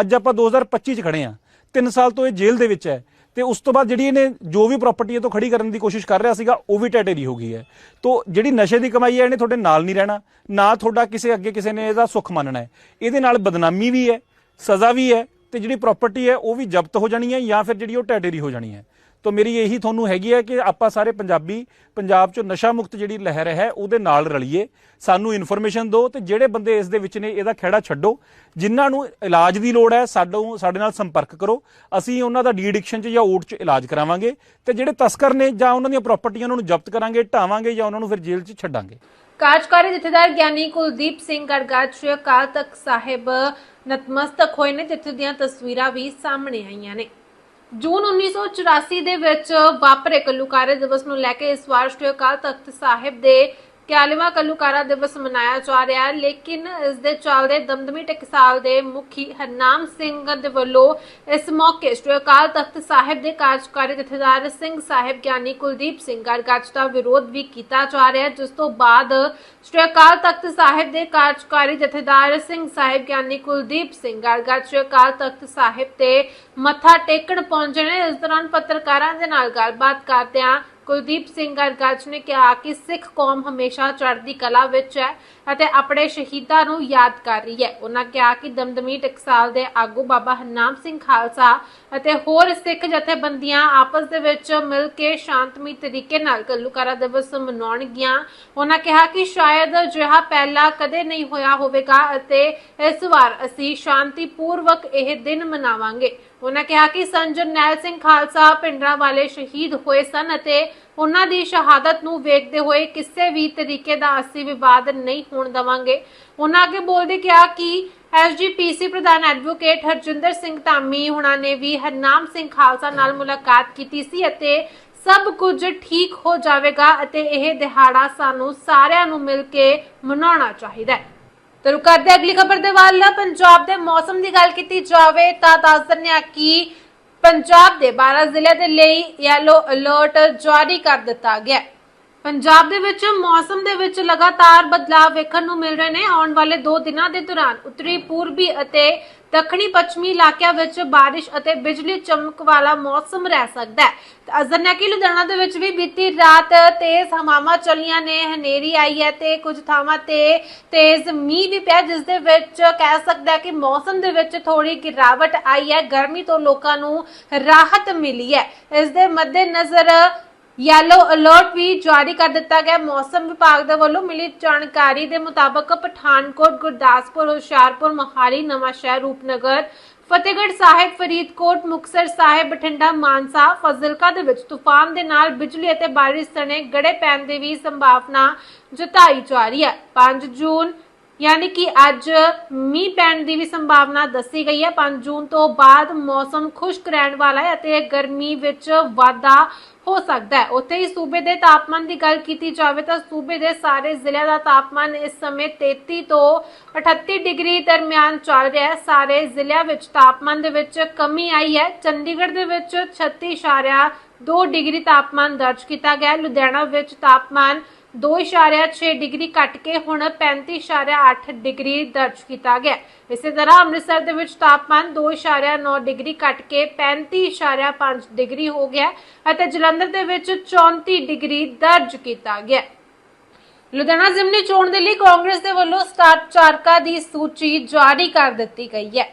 ਅੱਜ ਆਪਾਂ 2025 ਚ ਖੜੇ ਆ 3 ਸਾਲ ਤੋਂ ਇਹ ਜੇਲ੍ਹ ਦੇ ਵਿੱਚ ਹੈ। ਤੇ ਉਸ ਤੋਂ ਬਾਅਦ ਜਿਹੜੀ ਇਹਨੇ ਜੋ ਵੀ ਪ੍ਰਾਪਰਟੀ ਇਹ ਤੋਂ ਖੜੀ ਕਰਨ ਦੀ ਕੋਸ਼ਿਸ਼ ਕਰ ਰਿਹਾ ਸੀਗਾ, ਉਹ ਵੀ ਢਹਿ ਹੋ ਗਈ ਹੈ। ਤੋਂ ਜਿਹੜੀ ਨਸ਼ੇ ਦੀ ਕਮਾਈ ਹੈ, ਇਹਨੇ ਤੁਹਾਡੇ ਨਾਲ ਨਹੀਂ ਰਹਿਣਾ, ਨਾ ਤੁਹਾਡਾ ਕਿਸੇ ਅੱਗੇ ਕਿਸੇ ਨੇ ਇਹਦਾ ਸੁੱਖ ਮੰਨਣਾ ਹੈ। ਇਹਦੇ ਨਾਲ ਬਦਨਾਮੀ ਵੀ ਹੈ, ਸਜ਼ਾ ਵੀ ਹੈ ਤੇ ਜਿਹੜੀ ਪ੍ਰਾਪਰਟੀ ਹੈ ਉਹ ਵੀ ਜ਼ਬਤ ਹੋ ਜਾਣੀ ਹੈ ਜਾਂ ਫਿਰ ਜਿਹੜੀ ਉਹ ਢਹਿ ਹੋ ਜਾਣੀ ਹੈ। ਤੋ ਮੇਰੀ ਇਹੀ ਤੁਹਾਨੂੰ ਹੈਗੀ ਹੈ ਕਿ ਆਪਾਂ ਸਾਰੇ ਪੰਜਾਬੀ, ਪੰਜਾਬ 'ਚੋਂ ਨਸ਼ਾ ਮੁਕਤ ਜਿਹੜੀ ਲਹਿਰ ਹੈ, ਉਹਦੇ ਨਾਲ ਰਲੀਏ। ਸਾਨੂੰ ਇਨਫੋਰਮੇਸ਼ਨ ਦਿਓ ਤੇ ਜਿਹੜੇ ਬੰਦੇ ਇਸ ਦੇ ਵਿੱਚ ਨੇ, ਇਹਦਾ ਖਹਿੜਾ ਛੱਡੋ। ਜਿਨ੍ਹਾਂ ਨੂੰ ਇਲਾਜ ਦੀ ਲੋੜ ਹੈ, ਸਾਡੋਂ, ਸਾਡੇ ਨਾਲ ਸੰਪਰਕ ਕਰੋ। ਅਸੀਂ ਉਹਨਾਂ ਦਾ ਡੀ ਐਡਿਕਸ਼ਨ 'ਚ ਜਾਂ ਓਟ 'ਚ ਇਲਾਜ ਕਰਾਵਾਂਗੇ ਤੇ ਜਿਹੜੇ ਤਸਕਰ ਨੇ ਜਾਂ ਉਹਨਾਂ ਦੀਆਂ ਪ੍ਰਾਪਰਟੀਆਂ ਉਹਨਾਂ ਨੂੰ ਜ਼ਬਤ ਕਰਾਂਗੇ, ਢਾਵਾਂਗੇ ਜਾਂ ਉਹਨਾਂ ਨੂੰ ਫਿਰ ਜੇਲ੍ਹ 'ਚ ਛੱਡਾਂਗੇ। ਕਾਰਜਕਾਰੀ ਜਥੇਦਾਰ ਗਿਆਨੀ ਕੁਲਦੀਪ ਸਿੰਘ ਗੜਗੜ ਸ਼੍ਰੀ ਅਕਾਲ ਤਖਤ ਸਾਹਿਬ ਨਤਮਸਤਕ ਹੋਏ ਨੇ। ਜਿੱਥੇ ਦੀਆਂ ਤਸਵੀਰਾਂ ਵੀ ਸਾਹਮਣੇ ਆਈਆਂ ਨੇ। ਜੂਨ 1984 ਦੇ ਵਿੱਚ ਵਾਪਰੇ ਕੱਲੂਕਾਰੇ ਦਿਵਸ ਨੂੰ ਲੈ ਕੇ ਇਸ ਵਾਰ ਸ਼੍ਰੀ ਅਕਾਲ ਤਖਤ ਸਾਹਿਬ ਦੇ 41ਵਾਂ ਕੱਲੂਕਾਰਾ ਦਿਵਸ ਮਨਾਇਆ ਜਾ ਰਿਹਾ ਹੈ, ਲੇਕਿਨ ਇਸ ਦੇ ਚੱਲਦੇ ਦਮਦਮੀ ਟਕਸਾਲ ਦੇ ਮੁਖੀ ਹਰਨਾਮ ਸਿੰਘ ਦੇ ਵੱਲੋਂ ਇਸ ਮੌਕੇ ਸ਼੍ਰੀ ਅਕਾਲ ਤਖਤ ਸਾਹਿਬ ਦੇ ਕਾਰਜਕਾਰੀ ਜਥੇਦਾਰ ਸਿੰਘ ਸਾਹਿਬ ਗਿਆਨੀ ਕੁਲਦੀਪ ਸਿੰਘ ਗੜਗੜ ਦਾ ਵਿਰੋਧ ਵੀ ਕੀਤਾ ਜਾ ਰਿਹਾ ਹੈ, ਜਿਸ ਤੋਂ ਬਾਅਦ ਸ਼੍ਰੀ ਅਕਾਲ ਤਖਤ ਸਾਹਿਬ ਦੇ ਕਾਰਜਕਾਰੀ ਜਥੇਦਾਰ ਸਿੰਘ ਸਾਹਿਬ ਗਿਆਨੀ ਕੁਲਦੀਪ ਸਿੰਘ ਗੜਗੜ ਸ਼੍ਰੀ ਅਕਾਲ ਤਖਤ ਸਾਹਿਬ ਤੇ ਮੱਥਾ ਟੇਕਣ ਪਹੁੰਚੇ ਨੇ। ਇਸ ਦੌਰਾਨ ਪੱਤਰਕਾਰਾਂ ਦੇ ਨਾਲ ਗੱਲਬਾਤ ਕਰਦਿਆਂ ਕੁਲਦੀਪ ਸਿੰਘ ਗੜਗੜ ਨੇ ਕਿਹਾ ਕਿ ਸਿੱਖ ਕੌਮ ਹਮੇਸ਼ਾ ਚੜ੍ਹਦੀ ਕਲਾ ਵਿੱਚ ਹੈ ਅਤੇ ਆਪਣੇ ਸ਼ਹੀਦਾਂ ਨੂੰ ਯਾਦ ਕਰ ਰਹੀ ਹੈ। ਉਹਨਾਂ ਕਿਹਾ ਕਿ ਦਮਦਮੀ ਟਕਸਾਲ ਦੇ ਆਗੂ ਬਾਬਾ ਹਰਨਾਮ ਸਿੰਘ ਖਾਲਸਾ ਅਤੇ ਹੋਰ ਸਿੱਖ ਜਥੇਬੰਦੀਆਂ ਆਪਸ ਦੇ ਵਿੱਚ ਮਿਲ ਕੇ ਸ਼ਾਂਤਮਈ ਤਰੀਕੇ ਨਾਲ ਕੱਲੂਕਾਰਾ ਦਿਵਸ ਮਨਾਉਣਗੀਆਂ। ਉਹਨਾਂ ਕਿਹਾ ਕਿ ਸ਼ਾਇਦ ਅਜਿਹਾ ਪਹਿਲਾਂ ਕਦੇ ਨਹੀਂ ਹੋਇਆ ਹੋਵੇਗਾ ਅਤੇ ਇਸ ਵਾਰ ਅਸੀਂ ਸ਼ਾਂਤੀਪੂਰਵਕ ਇਹ ਦਿਨ ਮਨਾਵਾਂਗੇ। ਉਹਨਾਂ ਕਿਹਾ ਕਿ ਸੰਤ ਜਰਨੈਲ ਸਿੰਘ ਖਾਲਸਾ ਪਿੰਡਰਾਂ ਵਾਲੇ ਸ਼ਹੀਦ ਹੋਏ ਸਨ ਅਤੇ ਉਹਨਾਂ ਦੀ ਸ਼ਹਾਦਤ ਨੂੰ ਵੇਖਦੇ ਹੋਏ ਕਿਸੇ ਵੀ ਤਰੀਕੇ ਦਾ ਅਸੀਂ ਵਿਵਾਦ ਨਹੀਂ ਹੋਣ ਦੇਵਾਂਗੇ। ਉਹਨਾਂ ਅੱਗੇ ਬੋਲਦੇ ਕਿਹਾ ਕਿ ਐਸਜੀਪੀਸੀ ਪ੍ਰਧਾਨ ਐਡਵੋਕੇਟ ਹਰਜਿੰਦਰ ਸਿੰਘ ਧਾਮੀ ਹੁਣਾਂ ਨੇ ਵੀ ਹਰਨਾਮ ਸਿੰਘ ਖਾਲਸਾ ਨਾਲ ਮੁਲਾਕਾਤ ਕੀਤੀ ਸੀ ਅਤੇ ਸਭ ਕੁਝ ਠੀਕ ਹੋ ਜਾਵੇਗਾ ਅਤੇ ਇਹ ਦਿਹਾੜਾ ਸਾਨੂੰ ਸਾਰਿਆਂ ਨੂੰ ਮਿਲ ਕੇ ਮਨਾਉਣਾ ਚਾਹੀਦਾ ਹੈ। ਤੇ ਕਰਦੇ ਅਗਲੀ ਖਬਰ ਦੇ ਵੱਲ। ਪੰਜਾਬ ਦੇ ਮੌਸਮ ਦੀ ਗੱਲ ਕੀਤੀ ਜਾਵੇ ਤਾਂ ਦੱਸ ਦਿੰਦੇ ਆ ਕਿ ਪੰਜਾਬ ਦੇ 12 ਜ਼ਿਲ੍ਹਿਆਂ ਦੇ ਲਈ ਯੈਲੋ ਅਲਰਟ ਜਾਰੀ ਕਰ ਦਿੱਤਾ ਗਿਆ ਪੰਜਾਬ ਦੇ ਵਿੱਚ ਮੌਸਮ ਦੇ ਵਿੱਚ ਲਗਾਤਾਰ ਬਦਲਾਅ ਵੇਖਣ ਨੂੰ ਮਿਲ ਰਹੇ ਨੇ। ਆਉਣ ਵਾਲੇ 2 ਦਿਨਾਂ ਦੇ ਦੌਰਾਨ ਉੱਤਰੀ, ਪੂਰਬੀ ਅਤੇ ਦੱਖਣੀ ਪੱਛਮੀ ਇਲਾਕਿਆਂ ਵਿੱਚ ਬਾਰਿਸ਼ ਅਤੇ ਬਿਜਲੀ ਚਮਕ ਵਾਲਾ ਮੌਸਮ ਰਹਿ ਸਕਦਾ ਹੈ। ਤੇ ਲੁਧਿਆਣਾ ਦੇ ਵਿੱਚ ਵੀ ਬੀਤੀ ਰਾਤ ਤੇਜ਼ ਹਵਾਵਾਂ ਚੱਲੀਆਂ ਨੇ, ਹਨੇਰੀ ਆਈ ਹੈ ਤੇ ਕੁਝ ਥਾਵਾਂ ਤੇ ਤੇਜ਼ ਮੀਂਹ ਵੀ ਪਿਆ, ਜਿਸ ਦੇ ਵਿੱਚ ਕਹਿ ਸਕਦਾ ਕਿ ਮੌਸਮ ਦੇ ਵਿੱਚ ਥੋੜੀ ਗਿਰਾਵਟ ਆਈ ਹੈ। ਗਰਮੀ ਤੋਂ ਲੋਕਾਂ ਨੂੰ ਰਾਹਤ ਮਿਲੀ ਹੈ। ਇਸ ਦੇ ਮੱਦੇਨਜ਼ਰ ਯੈਲੋ ਅਲਰਟ ਵੀ ਜਾਰੀ ਕਰ ਦਿੱਤਾ ਗਿਆ। ਮੌਸਮ ਵਿਭਾਗ ਦੇ ਵੱਲੋਂ ਮਿਲੀ ਜਾਣਕਾਰੀ ਦੇ ਮੁਤਾਬਕ ਪਠਾਨਕੋਟ, ਗੁਰਦਾਸਪੁਰ, ਹੁਸ਼ਿਆਰਪੁਰ, ਮੋਹਾਲੀ, ਨਵਾਂਸ਼ਹਿਰ, ਰੂਪਨਗਰ, ਫਤਿਹਗੜ੍ਹ ਸਾਹਿਬ, ਫਰੀਦਕੋਟ, ਮੁਕਤਸਰ ਸਾਹਿਬ, ਬਠਿੰਡਾ, ਮਾਨਸਾ, ਫਜ਼ਿਲਕਾ ਦੇ ਵਿੱਚ ਤੂਫਾਨ ਦੇ ਨਾਲ ਬਿਜਲੀ ਅਤੇ ਬਾਰਿਸ਼ ਸਣੇ ਗੜੇ ਪੈਣ ਦੀ ਵੀ ਸੰਭਾਵਨਾ ਜਤਾਈ ਜਾ ਰਹੀ ਹੈ। 5 ਜੂਨ ਯਾਨੀ ਕਿ ਅੱਜ ਮੀਂਹ ਪੈਣ ਦੀ ਵੀ ਸੰਭਾਵਨਾ ਦੱਸੀ ਗਈ ਹੈ। 5 ਜੂਨ ਤੋਂ ਬਾਅਦ ਮੌਸਮ ਖੁਸ਼ਕ ਰਹਿਣ ਵਾਲਾ ਹੈ ਅਤੇ ਗਰਮੀ ਵਿੱਚ ਵਾਧਾ ਹੋ ਸਕਦਾ ਹੈ। ਉੱਥੇ ਹੀ ਸੂਬੇ ਦੇ ਤਾਪਮਾਨ ਦੀ ਗੱਲ ਕੀਤੀ ਜਾਵੇ ਤਾਂ ਸੂਬੇ ਦੇ ਸਾਰੇ ਜ਼ਿਲ੍ਹਿਆਂ ਦਾ ਤਾਪਮਾਨ ਇਸ ਸਮੇਂ 33 ਤੋਂ 38 ਡਿਗਰੀ ਦਰਮਿਆਨ ਚੱਲ ਰਿਹਾ ਹੈ। ਸਾਰੇ ਜ਼ਿਲ੍ਹਿਆਂ ਵਿੱਚ ਤਾਪਮਾਨ ਦੇ ਵਿੱਚ ਕਮੀ ਆਈ ਹੈ। ਚੰਡੀਗੜ੍ਹ ਦੇ ਵਿੱਚ 36.2 ਡਿਗਰੀ ਤਾਪਮਾਨ ਦਰਜ ਕੀਤਾ ਗਿਆ ਲੁਧਿਆਣਾ ਵਿੱਚ ਤਾਪਮਾਨ 2.6 ਡਿਗਰੀ ਘਟ ਕੇ ਹੁਣ 35.8 ਡਿਗਰੀ ਦਰਜ ਕੀਤਾ ਗਿਆ ਇਸੇ ਤਰ੍ਹਾਂ ਅੰਮ੍ਰਿਤਸਰ ਦੇ ਵਿੱਚ ਤਾਪਮਾਨ 2.9 ਡਿਗਰੀ ਘਟ ਕੇ 35.5 ਡਿਗਰੀ ਹੋ ਗਿਆ ਅਤੇ ਜਲੰਧਰ ਦੇ ਵਿੱਚ 34 ਡਿਗਰੀ ਦਰਜ ਕੀਤਾ ਗਿਆ ਲੁਧਿਆਣਾ ਜ਼ਿਮਨੀ ਚੋਣ ਦੇ ਲਈ ਕਾਂਗਰਸ ਦੇ ਵੱਲੋਂ ਸਟਾਰ ਚਾਰਕਾ ਦੀ ਸੂਚੀ ਜਾਰੀ ਕਰ ਦਿੱਤੀ ਗਈ ਹੈ।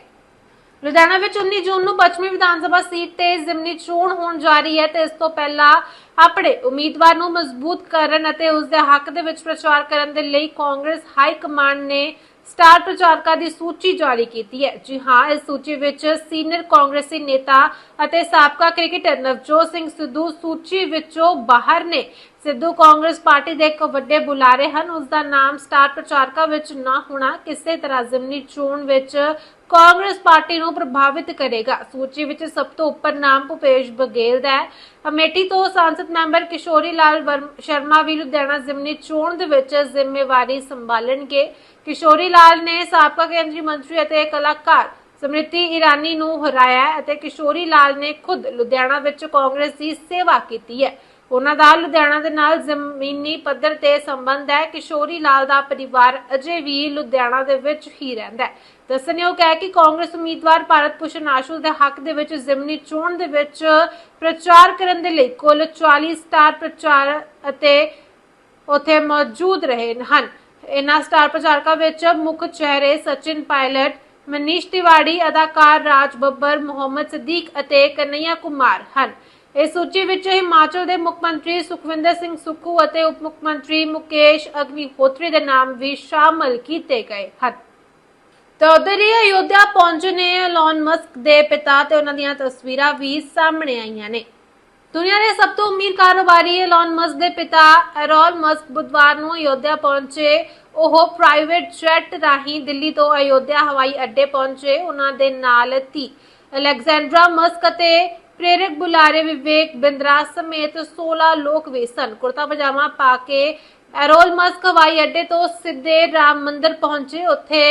ਲੁਧਿਆਣਾ ਵਿੱਚ 19 ਜੂਨ ਨੂੰ ਪੱਛਮੀ ਵਿਧਾਨ ਸਭਾ ਸੀਟ ਤੇ ਜ਼ਿਮਨੀ ਚੋਣ ਹੋਣ ਜਾ ਰਹੀ ਹੈ ਤੇ ਇਸ ਤੋਂ ਪਹਿਲਾਂ ਆਪਣੇ ਉਮੀਦਵਾਰ ਨੂੰ ਮਜ਼ਬੂਤ ਕਰਨ ਅਤੇ ਉਸ ਦੇ ਹੱਕ ਦੇ ਵਿੱਚ ਪ੍ਰਚਾਰ ਕਰਨ ਦੇ ਲਈ ਕਾਂਗਰਸ ਹਾਈ ਕਮਾਂਡ ਨੇ ਸਟਾਰ ਪ੍ਰਚਾਰਕਾਂ ਦੀ ਸੂਚੀ ਜਾਰੀ ਕੀਤੀ ਹੈ। ਜੀ ਹਾਂ, ਇਸ ਸੂਚੀ ਵਿੱਚ ਸੀਨੀਅਰ ਕਾਂਗਰਸੀ ਨੇਤਾ ਅਤੇ ਸਾਬਕਾ ਕ੍ਰਿਕਟਰ ਨਵਜੋਤ ਸਿੰਘ ਸਿੱਧੂ ਸੂਚੀ ਵਿੱਚੋਂ ਬਾਹਰ ਨੇ। ਸਿੱਧੂ ਕਾਂਗਰਸ ਪਾਰਟੀ ਦੇ ਇੱਕ ਵੱਡੇ ਬੁਲਾਰੇ ਹਨ। ਉਸ ਦਾ ਨਾਮ ਸਟਾਰ ਪ੍ਰਚਾਰਕਾਂ ਵਿੱਚ ਨਾ ਹੋਣਾ, ਕਿਸੇ ਤਰ੍ਹਾਂ ਜ਼ਿਮਨੀ ਚੋਣ ਵਿੱਚ ਕਾਂਗਰਸ ਪਾਰਟੀ ਨੂੰ ਪ੍ਰਭਾਵਿਤ ਕਰੇਗਾ। ਸੂਚੀ ਵਿੱਚ ਸਭ ਤੋਂ ਉੱਪਰ ਨਾਮ ਭੁਪੇਸ਼ ਬਘੇਲ ਦਾ ਹੈ। ਅਮੇਠੀ ਤੋਂ ਸੰਸਦ ਮੈਂਬਰ ਕਿਸ਼ੋਰੀ ਲਾਲ ਸ਼ਰਮਾ ਵੀ ਲੁਧਿਆਣਾ ਜ਼ਿਮਨੀ ਚੋਣ ਦੇ ਵਿੱਚ ਜ਼ਿੰਮੇਵਾਰੀ ਸੰਭਾਲਣਗੇ। ਕਿਸ਼ੋਰੀ ਲਾਲ ਨੇ ਸਾਬਕਾ ਕੇਂਦਰੀ ਮੰਤਰੀ ਅਤੇ ਕਲਾਕਾਰ ਸਮ੍ਰਿਤੀ ਇਰਾਨੀ ਨੂੰ ਹਰਾਇਆ ਅਤੇ ਕਿਸ਼ੋਰੀ ਲਾਲ ਨੇ ਖੁਦ ਲੁਧਿਆਣਾ ਵਿੱਚ ਕਾਂਗਰਸ ਦੀ ਸੇਵਾ ਕੀਤੀ ਹੈ। ਉਹਨਾਂ ਦਾ ਲੁਧਿਆਣਾ ਦੇ ਨਾਲ ਜ਼ਮੀਨੀ ਪੱਧਰ ਤੇ ਸੰਬੰਧ ਹੈ ਕਿਸ਼ੋਰੀ ਲਾਲ ਦਾ ਪਰਿਵਾਰ ਅਜੇ ਵੀ ਲੁਧਿਆਣਾ ਦੇ ਵਿੱਚ ਹੀ ਰਹਿੰਦਾ ਹੈ। ਦੱਸਣਯੋਗ ਹੈ ਕਿ ਕਾਂਗਰਸ ਉਮੀਦਵਾਰ ਭਾਰਤ ਭੂਸ਼ਣ ਆਸ਼ੂ ਦੇ ਹੱਕ ਦੇ ਵਿੱਚ ਜ਼ਿਮਨੀ ਚੋਣ ਦੇ ਵਿੱਚ ਪ੍ਰਚਾਰ ਕਰਨ ਦੇ ਲਈ ਕੁੱਲ 40 ਸਟਾਰ ਪ੍ਰਚਾਰ ਅਤੇ ਉੱਥੇ ਮੌਜੂਦ ਰਹੇ ਹਨ। ਇਹਨਾਂ ਸਟਾਰ ਪ੍ਰਚਾਰਕਾਂ ਵਿੱਚ ਮੁੱਖ ਚਿਹਰੇ ਸਚਿਨ ਪਾਇਲਟ, ਮਨੀਸ਼ ਤਿਵਾੜੀ, ਅਦਾਕਾਰ ਰਾਜ ਬੱਬਰ, ਮੁਹੰਮਦ ਸਦੀਕ ਅਤੇ ਕਨਈਆ ਕੁਮਾਰ ਹਨ। ਇਸ ਸੂਚੀ ਵਿੱਚ ਹਿਮਾਚਲ ਦੇ ਮੁੱਖ ਮੰਤਰੀ ਸੁਖਵਿੰਦਰ ਸਿੰਘ ਸੁੱਖੂ ਅਤੇ ਉਪ ਮੁੱਖ ਮੰਤਰੀ ਮੁਕੇਸ਼ ਅਗਨੀਹੋਤਰੀ ਦੇ ਨਾਮ ਵੀ ਸ਼ਾਮਲ ਕੀਤੇ ਗਏ ਹਨ। ਤਾਂ ਉਧਰ ਹੀ ਅਯੋਧਿਆ ਪਹੁੰਚੇ ਨੇ ਐਲਨ ਮਸਕ ਦੇ ਪਿਤਾ ਤੇ ਉਹਨਾਂ ਦੀਆਂ ਤਸਵੀਰਾਂ ਵੀ ਸਾਹਮਣੇ ਆਈਆਂ ਨੇ। ਦੁਨੀਆ ਦੇ ਸਭ ਤੋਂ ਅਮੀਰ ਕਾਰੋਬਾਰੀ ਐਲਨ ਮਸਕ ਦੇ ਪਿਤਾ ਐਰੋਲ ਮਸਕ ਬੁੱਧਵਾਰ ਨੂੰ ਅਯੋਧਿਆ ਪਹੁੰਚੇ। ਉਹ ਪ੍ਰਾਈਵੇਟ ਜੈਟ ਰਾਹੀਂ ਦਿੱਲੀ ਤੋਂ ਅਯੋਧਿਆ ਹਵਾਈ ਅੱਡੇ ਪਹੁੰਚੇ। ਉਹਨਾਂ ਦੇ ਨਾਲ ਧੀ ਅਲੈਗਜ਼ੈਂਡਰਾ ਮਸਕ ਅਤੇ ਪ੍ਰੇਰਕ ਬੁਲਾਰੇ ਵਿਵੇਕ ਬਿੰਦਰਾ ਸਮੇਤ 16 ਲੋਕ ਵੀ ਸਨ। ਕੁਰਤਾ ਪਜਾਮਾ ਪਾ ਕੇ ਐਰੋਲ ਮਸਕ ਹਵਾਈ ਅੱਡੇ ਤੋਂ ਸਿੱਧੇ ਰਾਮ ਮੰਦਿਰ ਪਹੁੰਚੇ। ਉੱਥੇ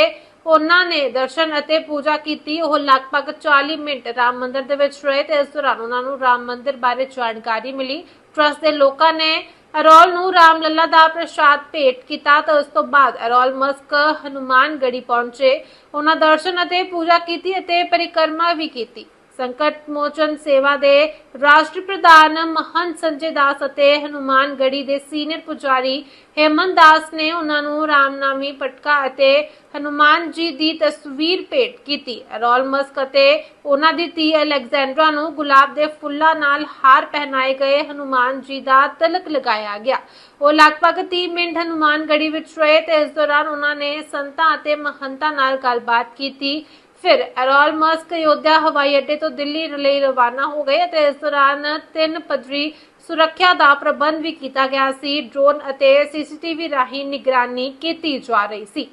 ਉਹਨਾਂ ਨੇ ਦਰਸ਼ਨ ਅਤੇ ਪੂਜਾ ਕੀਤੀ। ਉਹ ਲਗਭਗ 40 ਮਿੰਟ ਰਾਮ ਮੰਦਿਰ ਦੇ ਵਿੱਚ ਰਹੇ ਤੇ ਇਸ ਦੌਰਾਨ ਉਹਨਾਂ ਨੂੰ ਰਾਮ ਮੰਦਿਰ ਬਾਰੇ ਜਾਣਕਾਰੀ ਮਿਲੀ। ਟਰਸਟ ਦੇ ਲੋਕਾਂ ਨੇ ਅਰੋਲ ਨੂੰ ਰਾਮ ਲੱਲਾ ਦਾ ਪ੍ਰਸ਼ਾਦ ਭੇਟ ਕੀਤਾ ਤਾਂ ਉਸ ਤੋਂ ਬਾਅਦ ਅਰੋਲ ਮਸਕ ਹਨੂਮਾਨਗੜੀ ਪਹੁੰਚੇ। ਉਹਨਾਂ ਦਰਸ਼ਨ ਅਤੇ ਪੂਜਾ ਕੀਤੀ ਅਤੇ ਪਰਿਕਰਮਾ ਵੀ ਕੀਤੀ। ਸੰਕਟ ਮੋਚਨ ਸੇਵਾ ਦੇ ਰਾਸ਼ਟਰੀ ਪ੍ਰਧਾਨ ਮਹੰਤ ਸੰਜੇ ਦਾਸ ਅਤੇ ਹਨੂਮਾਨਗੜੀ ਦੇ ਸੀਨੀਅਰ ਪੁਜਾਰੀ ਹੇਮੰਤ ਦਾਸ ਨੇ ਉਹਨਾਂ ਨੂੰ ਰਾਮਨਾਮੀ ਪਟਕਾ ਅਤੇ ਹਨੂਮਾਨ ਜੀ ਦੀ ਤਸਵੀਰ ਭੇਟ ਕੀਤੀ। ਰੋਲ ਮਸਕ ਅਤੇ ਉਹਨਾਂ ਦੀ ਧੀ ਅਲੈਗਜ਼ੈਂਡਰਾ ਨੂੰ ਗੁਲਾਬ ਦੇ ਫੁੱਲਾਂ ਨਾਲ ਹਾਰ ਪਹਿਨਾਏ ਗਏ ਹਨੂਮਾਨ ਜੀ ਦਾ ਤਲਕ ਲਗਾਇਆ ਗਿਆ। ਉਹ ਲਗਭਗ 30 ਮਿੰਟ ਹਨੂਮਾਨਗੜੀ ਵਿੱਚ ਰਹੇ ਤੇ ਇਸ ਦੌਰਾਨ ਉਹਨਾਂ ਨੇ ਸੰਤਾਂ ਅਤੇ ਮਹੰਤਾਂ ਨਾਲ ਗੱਲਬਾਤ ਕੀਤੀ। ਫਿਰ ਐਰੋਲ ਮਸਕ ਅਯੋਧਿਆ ਹਵਾਈ ਅੱਡੇ ਤੋਂ ਦਿੱਲੀ ਲਈ ਰਵਾਨਾ ਹੋ ਗਏ ਅਤੇ ਇਸ ਦੌਰਾਨ ਤਿੰਨ ਪੱਧਰੀ ਸੁਰੱਖਿਆ ਦਾ ਪ੍ਰਬੰਧ ਵੀ ਕੀਤਾ ਗਿਆ ਸੀ। ਡਰੋਨ ਅਤੇ ਸੀਸੀਟੀਵੀ ਰਾਹੀਂ ਨਿਗਰਾਨੀ ਕੀਤੀ ਜਾ ਰਹੀ ਸੀ।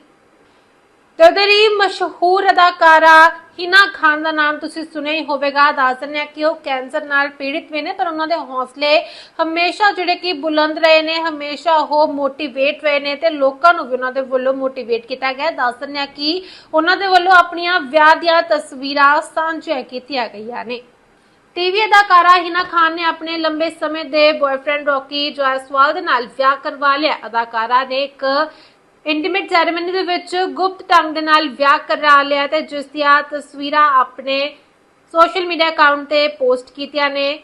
ਤੇ ਮਸ਼ਹੂਰ ਅਦਾਕਾਰਾ ਹਿਨਾ ਖਾਨ ਦਾ ਨਾਮ ਤੁਸੀਂ ਸੁਣਿਆ ਹੀ ਹੋਵੇਗਾ। ਦੱਸ ਦਿੰਦੇ ਹਾਂ ਕਿ ਉਹ ਕੈਂਸਰ ਨਾਲ ਪੀੜਿਤ ਵੀ ਨੇ, ਪਰ ਉਹਨਾਂ ਦੇ ਹੌਸਲੇ ਹਮੇਸ਼ਾ ਜਿਹੜੇ ਕਿ ਬੁਲੰਦ ਰਹੇ ਨੇ, ਹਮੇਸ਼ਾ ਉਹ ਮੋਟੀਵੇਟ ਰਹੇ ਨੇ ਤੇ ਲੋਕਾਂ ਨੂੰ ਵੀ ਉਹਨਾਂ ਦੇ ਵੱਲੋਂ ਮੋਟੀਵੇਟ ਕੀਤਾ ਗਿਆ। ਦੱਸ ਦਿੰਦੇ ਹਾਂ ਕਿ ਉਹਨਾਂ ਦੇ ਵੱਲੋਂ ਆਪਣੀਆਂ ਵਿਆਹ ਦੀਆਂ ਤਸਵੀਰਾਂ ਸਾਂਝੀਆਂ ਕੀਤੀਆਂ ਗਈਆਂ ਨੇ। ਟੀਵੀ ਅਦਾਕਾਰਾ ਹਿਨਾ ਖਾਨ ਨੇ ਆਪਣੇ ਲੰਬੇ ਸਮੇਂ ਦੇ ਬॉयਫ੍ਰੈਂਡ ਰੌਕੀ ਜੋਇਸਵਾਲ ਦੇ ਨਾਲ ਵਿਆਹ ਕਰਵਾ ਲਿਆ। ਅਦਾਕਾਰਾ ਨੇ ਇੱਕ ਇੰਟੀਮੇਟ ਸੈਰੇਮਨੀ ਦੇ ਵਿੱਚ ਗੁਪਤ ਢੰਗ ਦੇ ਨਾਲ ਵਿਆਹ ਕਰਾ ਲਿਆ ਤੇ ਜਿਸ ਦੀਆਂ ਤਸਵੀਰਾਂ ਆਪਣੇ ਸੋਸ਼ਲ ਮੀਡੀਆ ਅਕਾਊਂਟ ਤੇ ਪੋਸਟ ਕੀਤੀਆਂ ਨੇ।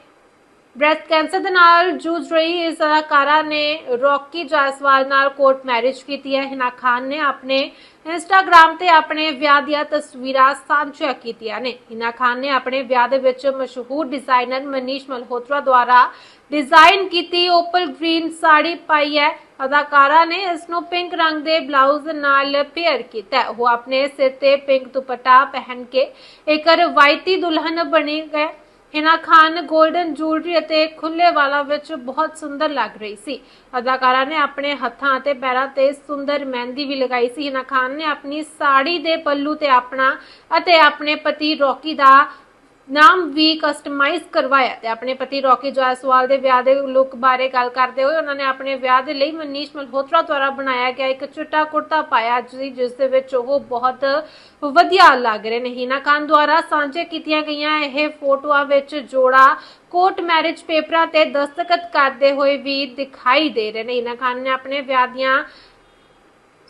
ਬ੍ਰੈਸਟ ਕੈਂਸਰ ਦੇ ਨਾਲ ਜੂਝ ਰਹੀ ਇਸ ਅਦਾਕਾਰਾ ਨੇ ਰੌਕੀ ਜਾਇਸਵਾਲ ਨਾਲ ਕੋਰਟ ਮੈਰਿਜ ਕੀਤੀ ਹੈ। ਹਿਨਾ ਖਾਨ ਨੇ ਆਪਣੇ ਇੰਸਟਾਗ੍ਰam ਤੇ ਆਪਣੇ ਵਿਆਹ ਦੀਆਂ ਤਸਵੀਰਾਂ ਸਾਂਝੀਆਂ ਕੀਤੀਆਂ ਨੇ। ਹਿਨਾ ਖਾਨ ਨੇ ਆਪਣੇ ਵਿਆਹ ਦੇ ਵਿੱਚ ਮਸ਼ਹੂਰ ਡਿਜ਼ਾਈਨਰ ਮਨੀਸ਼ ਮਲਹੋਤਰਾ ਦੁਆਰਾ ਡਿਜ਼ਾਈਨ ਕੀਤੀ ਓਪਲ ਗ੍ਰੀਨ ਸਾੜੀ ਪਾਈ ਹੈ। ਅਦਾਕਾਰਾ ਨੇ ਇਸ ਨੂੰ ਪਿੰਕ ਰੰਗ ਦੇ ਬਲਾਊਜ਼ ਨਾਲ ਪੇਅਰ ਕੀਤਾ ਉਹ ਆਪਣੇ ਸਿਰ ਤੇ ਪਿੰਕ ਦੁਪੱਟਾ ਪਹਿਨ ਕੇ ਇੱਕ ਰਵਾਇਤੀ ਦੁਲਹਨ ਬਣੀ ਗਏ ਹਿਨਾ ਖਾਨ 골ਡਨ ਜੁਐਲਰੀ ਅਤੇ ਖੁੱਲੇ ਵਾਲਾਂ ਵਿੱਚ ਬਹੁਤ ਸੁੰਦਰ ਲੱਗ ਰਹੀ ਸੀ। ਅਦਾਕਾਰਾ ਨੇ ਆਪਣੇ ਹੱਥਾਂ ਅਤੇ ਪੈਰਾਂ ਤੇ ਸੁੰਦਰ ਮਹਿੰਦੀ ਵੀ ਲਗਾਈ ਸੀ। ਹਿਨਾ ਖਾਨ ਨੇ ਆਪਣੀ ਸਾੜੀ ਦੇ ਪੱਲੂ ਤੇ ਆਪਣਾ ਅਤੇ ਆਪਣੇ ਪਤੀ ਰੌਕੀ ਦਾ ਨਾਮ ਵੀ ਕਸਟਮਾਈਜ਼ ਕਰਵਾਇਆ ਤੇ ਆਪਣੇ ਪਤੀ ਰੌਕੀ ਜਾਇਸਵਾਲ ਦੇ ਵਿਆਹ ਦੇ ਲੁੱਕ ਬਾਰੇ ਗੱਲ ਕਰਦੇ ਹੋਏ ਉਹਨਾਂ ਨੇ ਆਪਣੇ ਵਿਆਹ ਦੇ ਲਈ ਮਨੀਸ਼ ਮਲਹੋਤਰਾ ਦੁਆਰਾ ਬਣਾਇਆ ਗਿਆ ਇੱਕ ਚਿੱਟਾ ਕੁੜਤਾ ਪਾਇਆ ਜਿਸ ਦੇ ਵਿੱਚ ਉਹ ਬਹੁਤ ਵਧੀਆ ਲੱਗ ਰਹੇ ਨੇ। ਹੀਨਾ ਖਾਨ ਦੁਆਰਾ ਸਾਂਝੇ ਕੀਤੀਆਂ ਗਈਆਂ ਇਹ ਫੋਟੋਆਂ ਵਿੱਚ ਜੋੜਾ ਕੋਰਟ ਮੈਰਿਜ ਪੇਪਰਾਂ ਤੇ ਦਸਤਖਤ ਕਰਦੇ ਹੋਏ ਵੀ ਦਿਖਾਈ ਦੇ ਰਹੇ ਨੇ। ਹੀਨਾ ਖਾਨ ਨੇ ਆਪਣੇ ਵਿਆਹ ਦੀਆਂ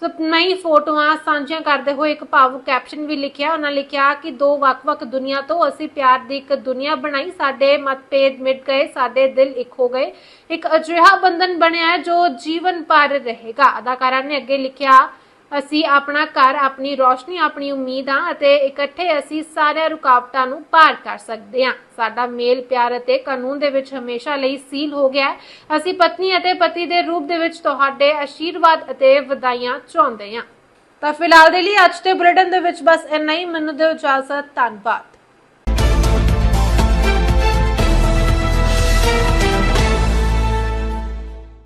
ਸੁਪਨਈ ਫੋਟੋਆਂ ਸਾਂਝੀਆਂ ਕਰਦੇ ਹੋਏ ਇੱਕ ਭਾਵੁਕ ਕੈਪਸ਼ਨ ਵੀ ਲਿਖਿਆ। ਉਹਨਾਂ ਲਿਖਿਆ ਕਿ ਦੋ ਵੱਖ-ਵੱਖ ਦੁਨੀਆ ਤੋਂ ਅਸੀਂ ਪਿਆਰ ਦੀ ਇੱਕ ਦੁਨੀਆ ਬਣਾਈ। ਸਾਡੇ ਮਤਭੇਦ ਮਿਟ ਗਏ, ਸਾਡੇ ਦਿਲ ਇੱਕ ਹੋ ਗਏ। ਇੱਕ ਅਜਿਹਾ ਬੰਧਨ ਬਣਿਆ ਜੋ ਜੀਵਨ ਭਰ ਰਹੇਗਾ। ਅਦਾਕਾਰਾ ਨੇ ਅੱਗੇ ਲਿਖਿਆ ਅਸੀਂ ਆਪਣਾ ਘਰ, ਆਪਣੀ ਰੋਸ਼ਨੀ, ਆਪਣੀ ਉਮੀਦਾਂ ਅਤੇ ਇਕੱਠੇ ਅਸੀਂ ਸਾਰੀਆਂ ਰੁਕਾਵਟਾਂ ਨੂੰ ਪਾਰ ਕਰ ਸਕਦੇ ਹਾਂ। ਸਾਡਾ ਮੇਲ ਪਿਆਰ ਅਤੇ ਕਾਨੂੰਨ ਦੇ ਵਿੱਚ ਹਮੇਸ਼ਾ ਲਈ ਸੀਲ ਹੋ ਗਿਆ ਹੈ। ਅਸੀਂ ਪਤਨੀ ਅਤੇ ਪਤੀ ਦੇ ਰੂਪ ਦੇ ਵਿੱਚ ਤੁਹਾਡੇ ਆਸ਼ੀਰਵਾਦ ਅਤੇ ਵਧਾਈਆਂ ਚਾਹੁੰਦੇ ਹਾਂ। ਤਾਂ ਫਿਲਹਾਲ ਦੇ ਲਈ ਅੱਜ ਦੇ ਬੁਲੇਟਿਨ ਦੇ ਵਿੱਚ ਬਸ ਇੰਨਾ ਹੀ। ਮੈਨੂੰ ਦਿਓ ਇਜਾਜ਼ਤ। ਧੰਨਵਾਦ।